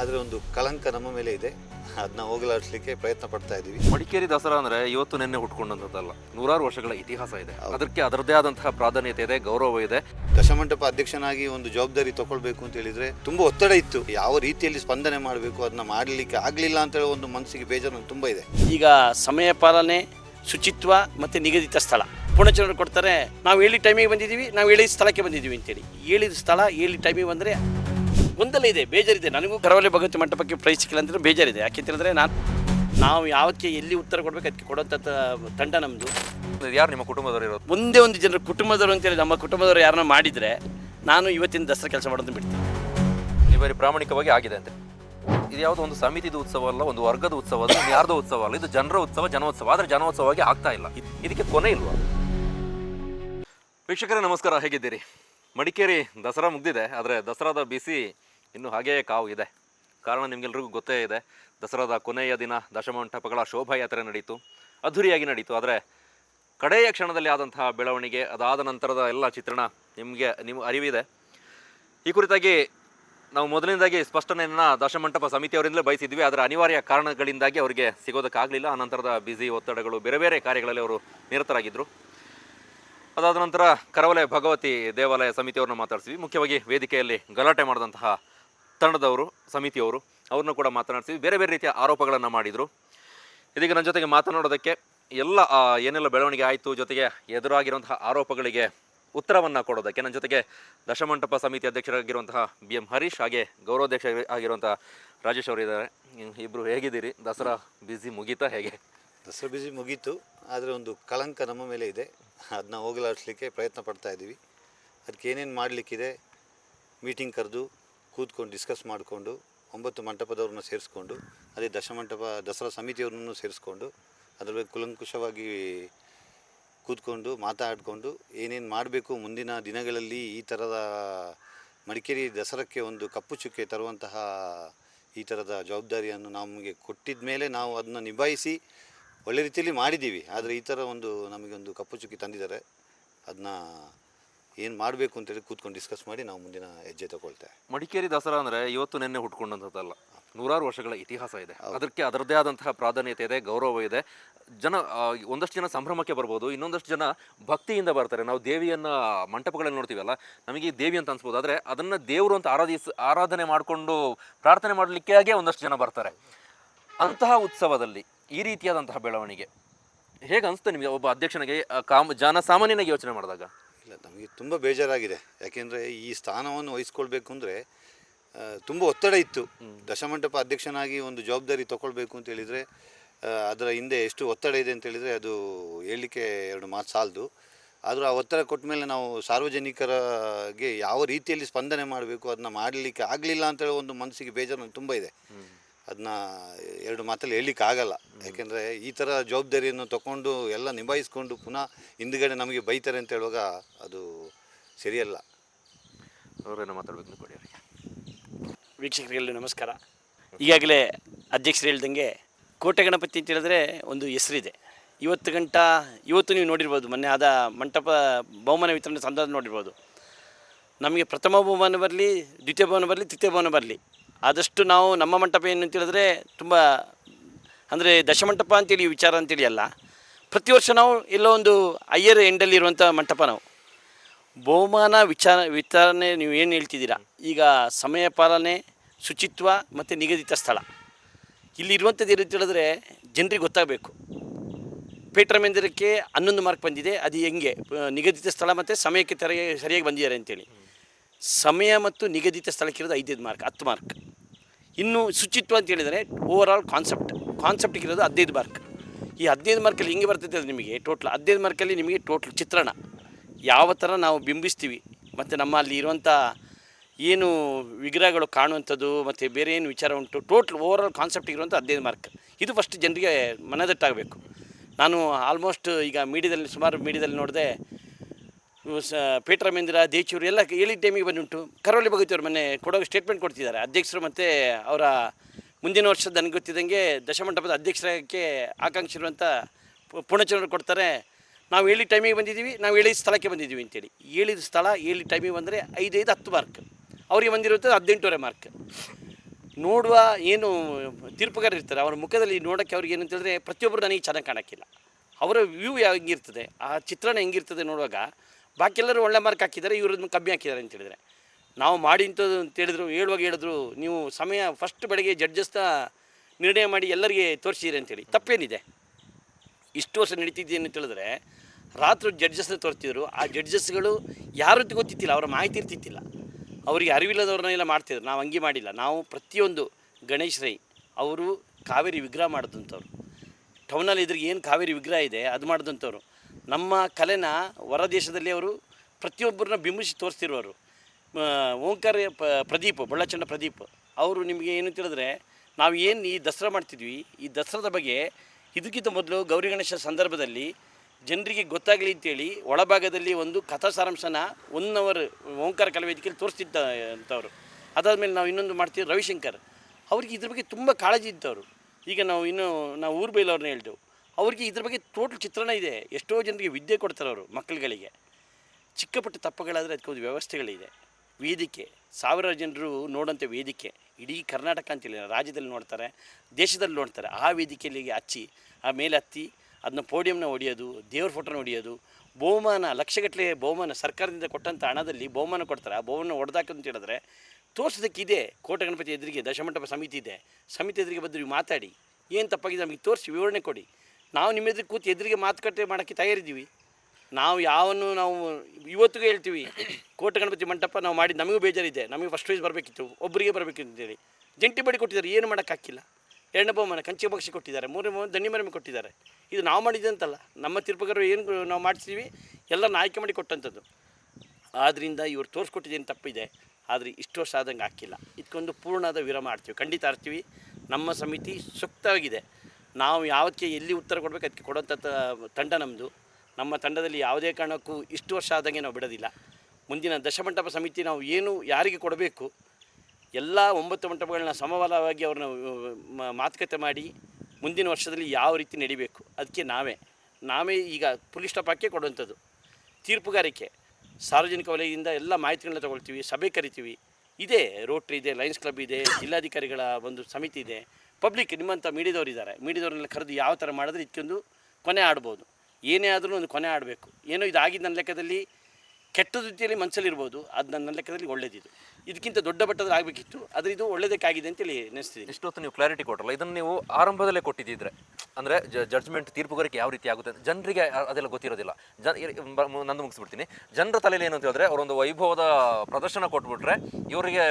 ಆದರೆ ಒಂದು ಕಳಂಕ ನಮ್ಮ ಮೇಲೆ ಇದೆ. ಅದನ್ನ ಹೋಗಲಾಡಿಸ್ಲಿಕ್ಕೆ ಪ್ರಯತ್ನ ಪಡ್ತಾ ಇದ್ದೀವಿ. ಮಡಿಕೇರಿ ದಸರಾ ಅಂದ್ರೆ ಇವತ್ತು ನಿನ್ನೆ ಹುಟ್ಕೊಂಡಂಥದ್ದಲ್ಲ. ನೂರಾರು ವರ್ಷಗಳ ಇತಿಹಾಸ ಇದೆ. ಅದಕ್ಕೆ ಅದರದ್ದೇ ಆದಂತಹ ಪ್ರಾಧಾನ್ಯತೆ ಇದೆ ಗೌರವ ಇದೆ. ದಶಮಂಟಪ ಅಧ್ಯಕ್ಷನಾಗಿ ಒಂದು ಜವಾಬ್ದಾರಿ ತಗೊಳ್ಬೇಕು ಅಂತ ಹೇಳಿದ್ರೆ ತುಂಬಾ ಒತ್ತಡ ಇತ್ತು. ಯಾವ ರೀತಿಯಲ್ಲಿ ಸ್ಪಂದನೆ ಮಾಡಬೇಕು ಅದನ್ನ ಮಾಡಲಿಕ್ಕೆ ಆಗಲಿಲ್ಲ ಅಂತ ಹೇಳಿ ಒಂದು ಮನಸ್ಸಿಗೆ ಬೇಜಾರು ತುಂಬಾ ಇದೆ. ಈಗ ಸಮಯ ಪಾಲನೆ ಶುಚಿತ್ವ ಮತ್ತೆ ನಿಗದಿತ ಸ್ಥಳ. ಪುಣಚನರು ಕೊಡ್ತಾರೆ ನಾವು ಹೇಳಿದ ಟೈಮಿಗೆ ಬಂದಿದ್ದೀವಿ ನಾವು ಹೇಳಿದ ಸ್ಥಳಕ್ಕೆ ಬಂದಿದ್ದೀವಿ ಅಂತೇಳಿ. ಹೇಳಿದ ಸ್ಥಳ ಹೇಳಿದ ಟೈಮಿಗೆ ಬಂದರೆ ಗೊಂದಲ ಇದೆ ಬೇಜಾರಿದೆ. ನನಗೂ ಕರಾವಳಿ ಭಗವತಿ ಮಂಟಪಕ್ಕೆ ಪ್ರೈಸ್ ಸಿಕ್ಕಿಲ್ಲ ಅಂದರೆ ಬೇಜಾರಿದೆ. ಯಾಕೆ ಹೇಳಿದ್ರೆ ನಾನು ನಾವು ಯಾವಕ್ಕೆ ಎಲ್ಲಿ ಉತ್ತರ ಕೊಡಬೇಕು ಅದಕ್ಕೆ ಕೊಡೋಂಥ ತ- ತಂಡ ನಮ್ಮದು ಯಾರು ನಿಮ್ಮ ಕುಟುಂಬದವರು ಇರೋದು? ಒಂದೇ ಒಂದು ಜನರು ಕುಟುಂಬದವರು ಅಂತೇಳಿ ನಮ್ಮ ಕುಟುಂಬದವರು ಯಾರನ್ನ ಮಾಡಿದರೆ ನಾನು ಇವತ್ತಿನ ದಸರಾ ಕೆಲಸ ಮಾಡೋದು ಬಿಡ್ತೀನಿ. ಈ ಬಾರಿ ಪ್ರಾಮಾಣಿಕವಾಗಿ ಆಗಿದೆ ಅಂತ. ಇದು ಯಾವುದೋ ಒಂದು ಸಮಿತಿದ ಉತ್ಸವ ಅಲ್ಲ ಒಂದು ವರ್ಗದ ಉತ್ಸವ ಅಲ್ಲ ಯಾರ್ದ ಯಾರ್ದೋ ಉತ್ಸವ ಅಲ್ಲ. ಇದು ಜನರ ಉತ್ಸವ ಜನೋತ್ಸವ. ಆದರೆ ಜನೋತ್ಸವವಾಗಿ ಆಗ್ತಾ ಇಲ್ಲ. ಇದಕ್ಕೆ ಕೊನೆ ಇಲ್ವಾ? ವೀಕ್ಷಕರೇ ನಮಸ್ಕಾರ. ಹೇಗಿದ್ದೀರಿ? ಮಡಿಕೇರಿ ದಸರಾ ಮುಗ್ದಿದೆ. ಆದರೆ ದಸರಾದ ಬಿಸಿ ಇನ್ನೂ ಹಾಗೆಯೇ ಕಾವು ಇದೆ. ಕಾರಣ ನಿಮಗೆಲ್ರಿಗೂ ಗೊತ್ತೇ ಇದೆ. ದಸರಾದ ಕೊನೆಯ ದಿನ ದಶಮಂಟಪಗಳ ಶೋಭಾಯಾತ್ರೆ ನಡೀತು. ಅದ್ಧೂರಿಯಾಗಿ ನಡೀತು. ಆದರೆ ಕಡೆಯ ಕ್ಷಣದಲ್ಲಿ ಆದಂತಹ ಬೆಳವಣಿಗೆ, ಅದಾದ ನಂತರದ ಎಲ್ಲ ಚಿತ್ರಣ ನಿಮಗೆ ನಿಮ್ಮ ಅರಿವಿದೆ. ಈ ಕುರಿತಾಗಿ ನಾವು ಮೊದಲನೇದಾಗಿ ಸ್ಪಷ್ಟನೆಯನ್ನು ದಶಮಂಟಪ ಸಮಿತಿಯವರಿಂದಲೇ ಬಯಸಿದ್ವಿ. ಆದರೆ ಅನಿವಾರ್ಯ ಕಾರಣಗಳಿಂದಾಗಿ ಅವರಿಗೆ ಸಿಗೋದಕ್ಕಾಗಲಿಲ್ಲ. ನಂತರದ ಬ್ಯುಸಿ ಒತ್ತಡಗಳು ಬೇರೆ ಬೇರೆ ಕಾರ್ಯಗಳಲ್ಲಿ ಅವರು ನಿರತರಾಗಿದ್ದರು ಅದಾದ ನಂತರ ಕರವಲೆ ಭಗವತಿ ದೇವಾಲಯ ಸಮಿತಿಯವ್ರನ್ನ ಮಾತಾಡ್ಸಿದ್ವಿ. ಮುಖ್ಯವಾಗಿ ವೇದಿಕೆಯಲ್ಲಿ ಗಲಾಟೆ ಮಾಡಿದಂತಹ ತಂಡದವರು ಸಮಿತಿಯವರು, ಅವ್ರನ್ನ ಕೂಡ ಮಾತನಾಡ್ತೀವಿ. ಬೇರೆ ಬೇರೆ ರೀತಿಯ ಆರೋಪಗಳನ್ನು ಮಾಡಿದರು. ಇದೀಗ ನನ್ನ ಜೊತೆಗೆ ಮಾತನಾಡೋದಕ್ಕೆ ಎಲ್ಲ ಏನೆಲ್ಲ ಬೆಳವಣಿಗೆ ಆಯಿತು, ಜೊತೆಗೆ ಎದುರಾಗಿರುವಂತಹ ಆರೋಪಗಳಿಗೆ ಉತ್ತರವನ್ನು ಕೊಡೋದಕ್ಕೆ ನನ್ನ ಜೊತೆಗೆ ದಶಮಂಟಪ ಸಮಿತಿ ಅಧ್ಯಕ್ಷರಾಗಿರುವಂತಹ ಬಿ ಎಂ ಹರೀಶ್ ಹಾಗೆ ಗೌರವಾಧ್ಯಕ್ಷ ಆಗಿರುವಂತಹ ರಾಜೇಶ್ ಅವರು ಇದ್ದಾರೆ. ಇಬ್ಬರು ಹೇಗಿದ್ದೀರಿ? ದಸರಾ ಬ್ಯುಸಿ ಮುಗೀತಾ ಹೇಗೆ? ದಸರಾ ಬ್ಯುಸಿ ಮುಗೀತು. ಆದರೆ ಒಂದು ಕಳಂಕ ನಮ್ಮ ಮೇಲೆ ಇದೆ. ಅದನ್ನ ಹೋಗಲಾಡಿಸ್ಲಿಕ್ಕೆ ಪ್ರಯತ್ನ ಪಡ್ತಾ ಇದ್ದೀವಿ ಅದಕ್ಕೆ ಏನೇನು ಮಾಡಲಿಕ್ಕಿದೆ? ಮೀಟಿಂಗ್ ಕರೆದು ಕೂತ್ಕೊಂಡು ಡಿಸ್ಕಸ್ ಮಾಡಿಕೊಂಡು, ಒಂಬತ್ತು ಮಂಟಪದವ್ರನ್ನ ಸೇರಿಸ್ಕೊಂಡು, ಅದೇ ದಶಮಂಟಪ, ದಸರಾ ಸಮಿತಿಯವ್ರನ್ನೂ ಸೇರಿಸ್ಕೊಂಡು ಅದ್ರ ಬಗ್ಗೆ ಕುಲಂಕುಷವಾಗಿ ಕೂತ್ಕೊಂಡು, ಮಾತಾಡಿಕೊಂಡು, ಏನೇನು ಮಾಡಬೇಕು ಮುಂದಿನ ದಿನಗಳಲ್ಲಿ ಈ ಥರದ ಮಡಿಕೇರಿ ದಸರಾಕ್ಕೆ ಒಂದು ಕಪ್ಪು ಚುಕ್ಕೆ ತರುವಂತಹ ಈ ಥರದ ಜವಾಬ್ದಾರಿಯನ್ನು ನಮಗೆ ಕೊಟ್ಟಿದ ಮೇಲೆ ನಾವು ಅದನ್ನು ನಿಭಾಯಿಸಿ ಒಳ್ಳೆ ರೀತಿಯಲ್ಲಿ ಮಾಡಿದ್ದೀವಿ. ಆದರೆ ಈ ಥರ ಒಂದು ನಮಗೊಂದು ಕಪ್ಪು ಚುಕ್ಕಿ ತಂದಿದ್ದಾರೆ. ಅದನ್ನ ಏನು ಮಾಡಬೇಕು ಅಂತೇಳಿ ಕೂತ್ಕೊಂಡು ಡಿಸ್ಕಸ್ ಮಾಡಿ ನಾವು ಮುಂದಿನ ಹೆಜ್ಜೆ ತಗೊಳ್ತೇವೆ. ಮಡಿಕೇರಿ ದಸರಾ ಅಂದರೆ ಇವತ್ತು ನಿನ್ನೆ ಹುಟ್ಕೊಂಡಂಥದ್ದಲ್ಲ. ನೂರಾರು ವರ್ಷಗಳ ಇತಿಹಾಸ ಇದೆ. ಅದಕ್ಕೆ ಅದರದ್ದೇ ಆದಂತಹ ಪ್ರಾಧಾನ್ಯತೆ ಇದೆ ಗೌರವ ಇದೆ. ಜನ ಒಂದಷ್ಟು ಜನ ಸಂಭ್ರಮಕ್ಕೆ ಬರ್ಬೋದು ಇನ್ನೊಂದಷ್ಟು ಜನ ಭಕ್ತಿಯಿಂದ ಬರ್ತಾರೆ. ನಾವು ದೇವಿಯನ್ನು ಮಂಟಪಗಳಲ್ಲಿ ನೋಡ್ತೀವಲ್ಲ ನಮಗೆ ಈ ದೇವಿ ಅಂತ ಅನ್ಸ್ಬೋದು. ಆದರೆ ಅದನ್ನು ದೇವರು ಅಂತ ಆರಾಧಿಸ್ ಆರಾಧನೆ ಮಾಡಿಕೊಂಡು ಪ್ರಾರ್ಥನೆ ಮಾಡಲಿಕ್ಕಾಗೆ ಒಂದಷ್ಟು ಜನ ಬರ್ತಾರೆ. ಅಂತಹ ಉತ್ಸವದಲ್ಲಿ ಈ ರೀತಿಯಾದಂತಹ ಬೆಳವಣಿಗೆ ಹೇಗೆ ಅನಿಸುತ್ತೆ ನಿಮಗೆ? ಒಬ್ಬ ಅಧ್ಯಕ್ಷನಿಗೆ ಕಾಮ ಜನ ಸಾಮಾನ್ಯನಾಗಿ ಯೋಚನೆ ಮಾಡಿದಾಗ? ಇಲ್ಲ ನಮಗೆ ತುಂಬ ಬೇಜಾರಾಗಿದೆ. ಯಾಕೆಂದರೆ ಈ ಸ್ಥಾನವನ್ನು ವಹಿಸ್ಕೊಳ್ಬೇಕು ಅಂದರೆ ತುಂಬ ಒತ್ತಡ ಇತ್ತು. ದಶಮಂಟಪ ಅಧ್ಯಕ್ಷನಾಗಿ ಒಂದು ಜವಾಬ್ದಾರಿ ತಗೊಳ್ಬೇಕು ಅಂತ ಹೇಳಿದರೆ ಅದರ ಹಿಂದೆ ಎಷ್ಟು ಒತ್ತಡ ಇದೆ ಅಂತ ಹೇಳಿದರೆ ಅದು ಹೇಳಲಿಕ್ಕೆ ಎರಡು ಮಾತು ಸಾಲದು. ಆದರೂ ಆ ಒತ್ತಡ ಕೊಟ್ಟ ಮೇಲೆ ನಾವು ಸಾರ್ವಜನಿಕರಿಗೆ ಯಾವ ರೀತಿಯಲ್ಲಿ ಸ್ಪಂದನೆ ಮಾಡಬೇಕು ಅದನ್ನ ಮಾಡಲಿಕ್ಕೆ ಆಗಲಿಲ್ಲ ಅಂತೇಳಿ ಒಂದು ಮನಸ್ಸಿಗೆ ಬೇಜಾರು ತುಂಬ ಇದೆ. ಅದನ್ನ ಎರಡು ಮಾತಲ್ಲಿ ಹೇಳಲಿಕ್ಕೆ ಆಗಲ್ಲ ಯಾಕೆಂದರೆ ಈ ಥರ ಜವಾಬ್ದಾರಿಯನ್ನು ತಗೊಂಡು ಎಲ್ಲ ನಿಭಾಯಿಸ್ಕೊಂಡು ಪುನಃ ಹಿಂದ್ಗಡೆ ನಮಗೆ ಬೈತಾರೆ ಅಂತ ಹೇಳುವಾಗ ಅದು ಸರಿಯಲ್ಲ. ಅವರನ್ನು ಮಾತಾಡಬೇಕು ಕೊಡಿ ಅವರಿಗೆ. ವೀಕ್ಷಕರಿಗೆಲ್ಲ ನಮಸ್ಕಾರ. ಈಗಾಗಲೇ ಅಧ್ಯಕ್ಷರು ಹೇಳ್ದಂಗೆ ಕೋಟೆ ಗಣಪತಿ ಅಂತ ಹೇಳಿದ್ರೆ ಒಂದು ಹೆಸರಿದೆ. ಇವತ್ತು ಗಂಟ ಇವತ್ತು ನೀವು ನೋಡಿರ್ಬೋದು ಮೊನ್ನೆ ಆದ ಮಂಟಪ ಬಹುಮಾನ ವಿತರಣೆ ಸಂದರ್ಭ ನೋಡಿರ್ಬೋದು. ನಮಗೆ ಪ್ರಥಮ ಬಹುಮಾನ ಬರಲಿ ದ್ವಿತೀಯ ಭವನ ಬರಲಿ ತೃತೀಯ ಭವನ ಬರಲಿ. ಆದಷ್ಟು ನಾವು ನಮ್ಮ ಮಂಟಪ ಏನು ಅಂತೇಳಿದ್ರೆ ತುಂಬ, ಅಂದರೆ ದಶಮಂಟಪ ಅಂತೇಳಿ ವಿಚಾರ ಅಂತೇಳಿ ಅಲ್ಲ, ಪ್ರತಿ ವರ್ಷ ನಾವು ಎಲ್ಲೋ ಒಂದು ಅಯ್ಯರ್ ಎಂಡಲ್ಲಿ ಇರುವಂಥ ಮಂಟಪ ನಾವು. ಬಹುಮಾನ ವಿಚಾರ, ವಿತರಣೆ ನೀವು ಏನು ಹೇಳ್ತಿದ್ದೀರಾ? ಈಗ ಸಮಯ ಪಾಲನೆ, ಶುಚಿತ್ವ ಮತ್ತು ನಿಗದಿತ ಸ್ಥಳ. ಇಲ್ಲಿರುವಂಥದ್ದು ಏನು ಹೇಳಿದ್ರೆ ಜನರಿಗೆ ಗೊತ್ತಾಗಬೇಕು. ಪೇಟ್ರ ಮಂದಿರಕ್ಕೆ ಹನ್ನೊಂದು ಮಾರ್ಕ್ ಬಂದಿದೆ, ಅದು ಹೆಂಗೆ? ನಿಗದಿತ ಸ್ಥಳ ಮತ್ತು ಸಮಯಕ್ಕೆ ತೆರೆಗೆ ಸರಿಯಾಗಿ ಬಂದಿದ್ದಾರೆ ಅಂತೇಳಿ. ಸಮಯ ಮತ್ತು ನಿಗದಿತ ಸ್ಥಳಕ್ಕೆ ಇರೋದು ಐದೈದು ಮಾರ್ಕ್, ಹತ್ತು ಮಾರ್ಕ್. ಇನ್ನು ಶುಚಿತ್ವ ಅಂತ ಹೇಳಿದರೆ ಓವರ್ ಆಲ್ ಕಾನ್ಸೆಪ್ಟ್ ಇರೋದು ಹದಿನೈದು ಮಾರ್ಕ್. ಈ ಹದಿನೈದು ಮಾರ್ಕಲ್ಲಿ ಹೆಂಗೆ ಬರ್ತೈತೆ ಅದು ನಿಮಗೆ ಟೋಟ್ಲ್ ಹದಿನೈದು ಮಾರ್ಕಲ್ಲಿ ನಿಮಗೆ ಟೋಟ್ಲ್ ಚಿತ್ರಣ. ಯಾವ ಥರ ನಾವು ಬಿಂಬಿಸ್ತೀವಿ, ಮತ್ತು ನಮ್ಮಲ್ಲಿ ಇರುವಂಥ ಏನು ವಿಗ್ರಹಗಳು ಕಾಣುವಂಥದ್ದು, ಮತ್ತು ಬೇರೆ ಏನು ವಿಚಾರ ಉಂಟು ಟೋಟ್ಲ್ ಓವರ್ ಆಲ್ ಕಾನ್ಸೆಪ್ಟ್ ಇರುವಂಥ ಹದಿನೈದು ಮಾರ್ಕ್. ಇದು ಫಸ್ಟ್ ಜನರಿಗೆ ಮನದಟ್ಟಾಗಬೇಕು. ನಾನು ಆಲ್ಮೋಸ್ಟ್ ಈಗ ಮೀಡಿಯಾದಲ್ಲಿ, ಸುಮಾರು ಮೀಡಿಯಾದಲ್ಲಿ ನೋಡಿದೆ ಸ ಪೇಟ್ರ ಮಂದಿರ ದೇಚೂರು ಎಲ್ಲ ಹೇಳಿದ ಟೈಮಿಗೆ ಬಂದುಂಟು. ಕರಾವಳಿ ಭಗವತಿಯವರು ಮೊನ್ನೆ ಕೊಡೋ ಸ್ಟೇಟ್ಮೆಂಟ್ ಕೊಡ್ತಿದ್ದಾರೆ. ಅಧ್ಯಕ್ಷರು ಮತ್ತು ಅವರ ಮುಂದಿನ ವರ್ಷದ ನನಗೆ ಗೊತ್ತಿದ್ದಂಗೆ ದಶಮಂಟಪದ ಅಧ್ಯಕ್ಷರಕ್ಕೆ ಆಕಾಂಕ್ಷಿ ಇರುವಂಥ ಪುಣಚನರು ಕೊಡ್ತಾರೆ. ನಾವು ಹೇಳಿದ ಟೈಮಿಗೆ ಬಂದಿದ್ದೀವಿ, ನಾವು ಹೇಳಿದ ಸ್ಥಳಕ್ಕೆ ಬಂದಿದ್ದೀವಿ ಅಂತೇಳಿ. ಹೇಳಿದ ಸ್ಥಳ, ಹೇಳಿದ ಟೈಮಿಗೆ ಬಂದರೆ ಐದೈದು, ಹತ್ತು ಮಾರ್ಕ್ ಅವರಿಗೆ ಬಂದಿರುವಂಥದ್ದು ಹದಿನೆಂಟೂವರೆ ಮಾರ್ಕ್ ನೋಡುವ ಏನು ತೀರ್ಪುಗಾರ ಇರ್ತಾರೆ, ಅವರ ಮುಖದಲ್ಲಿ ನೋಡೋಕ್ಕೆ ಅವ್ರಿಗೆ ಏನು ಅಂತೇಳಿದ್ರೆ ಪ್ರತಿಯೊಬ್ಬರು ನನಗೆ ಚೆನ್ನಾಗಿ ಕಾಣೋಕ್ಕಿಲ್ಲ. ಅವರ ವ್ಯೂ ಹೆಂಗಿರ್ತದೆ? ಆ ಚಿತ್ರಣ ಹೆಂಗಿರ್ತದೆ ನೋಡುವಾಗ ಬಾಕಿ ಎಲ್ಲರೂ ಒಳ್ಳೆ ಮಾರ್ಕ್ ಹಾಕಿದ್ದಾರೆ ಇವ್ರದ್ದು ಕಮ್ಮಿ ಹಾಕಿದ್ದಾರೆ ಅಂತ ಹೇಳಿದರೆ. ನಾವು ಮಾಡಿ ಇಂಥದ್ದು ಅಂತ ಹೇಳಿದ್ರು, ಹೇಳುವಾಗ ಹೇಳಿದ್ರು, ನೀವು ಸಮಯ ಫಸ್ಟ್ ಬೆಳಗ್ಗೆ ಜಡ್ಜಸ್ನ ನಿರ್ಣಯ ಮಾಡಿ ಎಲ್ಲರಿಗೆ ತೋರಿಸಿರಿ ಅಂತೇಳಿ ತಪ್ಪೇನಿದೆ. ಇಷ್ಟು ವರ್ಷ ನಡೀತಿದ್ದೀನಿ ಅಂತ ಹೇಳಿದ್ರೆ, ರಾತ್ರಿ ಜಡ್ಜಸ್ನ ತೋರ್ತಿದ್ರು, ಆ ಜಡ್ಜಸ್ಗಳು ಯಾರು ಗೊತ್ತಿತ್ತಿಲ್ಲ, ಅವರ ಮಾಹಿತಿ ಇರ್ತಿತ್ತಿಲ್ಲ. ಅವರಿಗೆ ಅರಿವಿಲ್ಲದವ್ರನ್ನೆಲ್ಲ ಮಾಡ್ತಿದ್ರು, ನಾವು ಹಂಗೆ ಮಾಡಿಲ್ಲ. ನಾವು ಪ್ರತಿಯೊಂದು ಗಣೇಶ್ ರೈ ಅವರು ಕಾವೇರಿ ವಿಗ್ರಹ ಮಾಡಿದಂಥವ್ರು. ಟೌನಲ್ಲಿ ಇದ್ರಿಗೆ ಏನು ಕಾವೇರಿ ವಿಗ್ರಹ ಇದೆ, ಅದು ಮಾಡಿದಂಥವ್ರು. ನಮ್ಮ ಕಲೆನ ಹೊರದೇಶದಲ್ಲಿ ಅವರು ಪ್ರತಿಯೊಬ್ಬರನ್ನ ಬಿಂಬಿಸಿ ತೋರಿಸ್ತಿರೋರು. ಓಂಕಾರ ಪ್ರದೀಪ್, ಬಳ್ಳಚಂಡ ಪ್ರದೀಪ್, ಅವರು ನಿಮಗೆ ಏನು ತಿಳಿದ್ರೆ ನಾವು ಏನು ಈ ದಸರಾ ಮಾಡ್ತಿದ್ವಿ, ಈ ದಸರಾದ ಬಗ್ಗೆ ಇದಕ್ಕಿಂತ ಮೊದಲು ಗೌರಿ ಗಣೇಶ ಸಂದರ್ಭದಲ್ಲಿ ಜನರಿಗೆ ಗೊತ್ತಾಗಲಿ ಅಂತೇಳಿ ಒಳಭಾಗದಲ್ಲಿ ಒಂದು ಕಥಾ ಸಾರಾಂಶನ ಒನ್ ಅವರ್ ಓಂಕಾರ ಕಲಾವೇದಿಕೆಯಲ್ಲಿ ತೋರಿಸ್ತಿದ್ದ ಅಂಥವ್ರು ಅದಾದಮೇಲೆ ನಾವು ಇನ್ನೊಂದು ಮಾಡ್ತೀವಿ ರವಿಶಂಕರ್. ಅವ್ರಿಗೆ ಇದ್ರ ಬಗ್ಗೆ ತುಂಬ ಕಾಳಜಿ ಇದ್ದವರು. ಈಗ ನಾವು ಇನ್ನೂ, ನಾವು ಊರು ಬೈಲವ್ರನ್ನ ಹೇಳ್ತೇವೆ ಅವ್ರಿಗೆ ಇದ್ರ ಬಗ್ಗೆ ಟೋಟಲ್ ಚಿತ್ರಣ ಇದೆ. ಎಷ್ಟೋ ಜನರಿಗೆ ವಿದ್ಯೆ ಕೊಡ್ತಾರೆ ಅವರು ಮಕ್ಕಳುಗಳಿಗೆ. ಚಿಕ್ಕ ತಪ್ಪುಗಳಾದರೆ ಅದಕ್ಕೆ ಒಂದು ವ್ಯವಸ್ಥೆಗಳಿದೆ. ವೇದಿಕೆ. ಸಾವಿರಾರು ಜನರು ನೋಡೋಂಥ ವೇದಿಕೆ. ಇಡೀ ಕರ್ನಾಟಕ ಅಂತಿಲ್ಲ ರಾಜ್ಯದಲ್ಲಿ ನೋಡ್ತಾರೆ, ದೇಶದಲ್ಲಿ ನೋಡ್ತಾರೆ. ಆ ವೇದಿಕೆಯಲ್ಲಿ ಹಚ್ಚಿ ಆ ಮೇಲೆ ಹತ್ತಿ ಅದನ್ನ ಪೋಡಿಯಂನ ಹೊಡೆಯೋದು ದೇವ್ರ ಫೋಟೋನ ಹೊಡೆಯೋದು ಬಹುಮಾನ, ಲಕ್ಷಗಟ್ಟಲೆ ಬಹುಮಾನ ಸರ್ಕಾರದಿಂದ ಕೊಟ್ಟಂಥ ಹಣದಲ್ಲಿ ಬಹುಮಾನ ಕೊಡ್ತಾರೆ. ಆ ಬಹುಮಾನ ಹೊಡೆದಾಕ ಅಂತ ಹೇಳಿದ್ರೆ ಇದೆ. ಕೋಟೆ ಗಣಪತಿ ಎದುರಿಗೆ ದಶಮಂಟಪ ಸಮಿತಿ ಇದೆ. ಸಮಿತಿ ಎದುರಿಗೆ ಬಂದು ಮಾತಾಡಿ. ಏನು ತಪ್ಪಾಗಿದೆ ನಮಗೆ ತೋರಿಸಿ, ವಿವರಣೆ ಕೊಡಿ. ನಾವು ನಿಮ್ಮ ಎದುರು ಕೂತು ಎದುರಿಗೆ ಮಾತುಕತೆ ಮಾಡೋಕ್ಕೆ ತಯಾರಿದ್ದೀವಿ. ನಾವು ಯಾವನ್ನು ನಾವು ಇವತ್ತಿಗೂ ಹೇಳ್ತೀವಿ. ಕೋಟೆ ಗಣಪತಿ ಮಂಟಪ ನಾವು ಮಾಡಿ ನಮಗೂ ಬೇಜಾರಿದೆ. ನಮಗೆ ಫಸ್ಟ್ ಪ್ರೈಸ್ ಬರಬೇಕಿತ್ತು. ಒಬ್ಬರಿಗೆ ಬರಬೇಕಿತ್ತು ಅಂತೇಳಿ ಜಂಟಿ ಬಡಿ ಕೊಟ್ಟಿದ್ದಾರೆ. ಏನು ಮಾಡೋಕ್ಕಾಗಿಲ್ಲ ಎರಡನೇ ಬಹುಮಾನ ಕಂಚಿ ಬಕ್ಷಿ ಕೊಟ್ಟಿದ್ದಾರೆ. ಮೂರನೇ ಬಹುಮಾನ ಮರಮೆ ಕೊಟ್ಟಿದ್ದಾರೆ. ಇದು ನಾವು ಮಾಡಿದಂತಲ್ಲ ನಮ್ಮ ತಿರುಪಗರು ಏನು ನಾವು ಮಾಡ್ತೀವಿ ಎಲ್ಲ ಆಯ್ಕೆ ಮಾಡಿ ಕೊಟ್ಟಂಥದ್ದು. ಆದ್ದರಿಂದ ಇವರು ತೋರಿಸ್ಕೊಟ್ಟಿದ್ದೇನು ತಪ್ಪಿದೆ. ಆದರೆ ಇಷ್ಟು ವರ್ಷ ಆದಂಗೆ ಹಾಕಿಲ್ಲ. ಇದಕ್ಕೊಂದು ಪೂರ್ಣಾದ ವಿರಾಮ ಆಡ್ತೀವಿ. ಖಂಡಿತ ಆಡ್ತೀವಿ. ನಮ್ಮ ಸಮಿತಿ ಸೂಕ್ತವಾಗಿದೆ. ನಾವು ಯಾವಕ್ಕೆ ಎಲ್ಲಿ ಉತ್ತರ ಕೊಡಬೇಕು ಅದಕ್ಕೆ ಕೊಡೋಂಥ ತಂಡ ನಮ್ಮದು ನಮ್ಮ ತಂಡದಲ್ಲಿ ಯಾವುದೇ ಕಾರಣಕ್ಕೂ ಇಷ್ಟು ವರ್ಷ ಆದಂಗೆ ನಾವು ಬಿಡೋದಿಲ್ಲ. ಮುಂದಿನ ದಶಮಂಟಪ ಸಮಿತಿ ನಾವು ಏನು ಯಾರಿಗೆ ಕೊಡಬೇಕು, ಎಲ್ಲ ಒಂಬತ್ತು ಮಂಟಪಗಳನ್ನ ಸಮವಾಲವಾಗಿ ಅವ್ರನ್ನ ಮಾತುಕತೆ ಮಾಡಿ ಮುಂದಿನ ವರ್ಷದಲ್ಲಿ ಯಾವ ರೀತಿ ನಡಿಬೇಕು ಅದಕ್ಕೆ ನಾವೇ ನಾವೇ ಈಗ ಪೊಲೀಸ್ ಸ್ಟಾಪ್ ಹಾಕಿ ಕೊಡುವಂಥದ್ದು. ತೀರ್ಪುಗಾರಿಕೆ, ಸಾರ್ವಜನಿಕ ವಲಯದಿಂದ ಎಲ್ಲ ಮಾಹಿತಿಗಳನ್ನ ತಗೊಳ್ತೀವಿ, ಸಭೆ ಕರಿತೀವಿ. ಇದೆ ರೋಟ್ರಿ ಇದೆ, ಲಯನ್ಸ್ ಕ್ಲಬ್ ಇದೆ, ಜಿಲ್ಲಾಧಿಕಾರಿಗಳ ಒಂದು ಸಮಿತಿ ಇದೆ. ಪಬ್ಲಿಕ್ ನಿಮ್ಮಂಥ ಮೀಡಿಯಾದವ್ರು ಇದ್ದಾರೆ ಮೀಡಿಯಾದವ್ರನ್ನೆಲ್ಲ ಕರೆದು ಯಾವ ಥರ ಮಾಡಿದ್ರೆ ಇದಕ್ಕೊಂದು ಕೊನೆ ಆಡ್ಬೋದು. ಏನೇ ಆದರೂ ಒಂದು ಕೊನೆ ಆಡಬೇಕು. ಏನೋ ಇದಾಗಿದ್ದು ನನ್ನ ಲೆಕ್ಕದಲ್ಲಿ ಕೆಟ್ಟ ರೀತಿಯಲ್ಲಿ ಮನಸ್ಸಲ್ಲಿರ್ಬೋದು ಅದು ನನ್ನ ಲೆಕ್ಕದಲ್ಲಿ ಒಳ್ಳೇದಿದು. ಇದಕ್ಕಿಂತ ದೊಡ್ಡ ಮಟ್ಟದಲ್ಲಿ ಆಗಬೇಕಿತ್ತು. ಆದರೆ ಇದು ಒಳ್ಳೇದಕ್ಕಾಗಿದೆ ಅಂತೇಳಿ ನೆನೆಸ್ತೀನಿ ಇಷ್ಟೊತ್ತು ನೀವು ಕ್ಲಾರಿಟಿ ಕೊಟ್ಟರಲ್ಲ ಇದನ್ನು ನೀವು ಆರಂಭದಲ್ಲೇ ಕೊಟ್ಟಿದ್ದಿದ್ರೆ. ಅಂದರೆ ಜಡ್ಜ್ಮೆಂಟ್ ತೀರ್ಪುಗಾರಿಕೆ ಯಾವ ರೀತಿ ಆಗುತ್ತೆ ಜನರಿಗೆ ಅದೆಲ್ಲ ಗೊತ್ತಿರೋದಿಲ್ಲ. ಜನ ನಂದು ಮುಗಿಸ್ಬಿಡ್ತೀನಿ. ಜನರ ತಲೆಯಲ್ಲಿ ಏನು ಅಂತ ಹೇಳಿದ್ರೆ ಅವರೊಂದು ವೈಭವದ ಪ್ರದರ್ಶನ ಕೊಟ್ಬಿಟ್ರೆ ಇವರಿಗೆ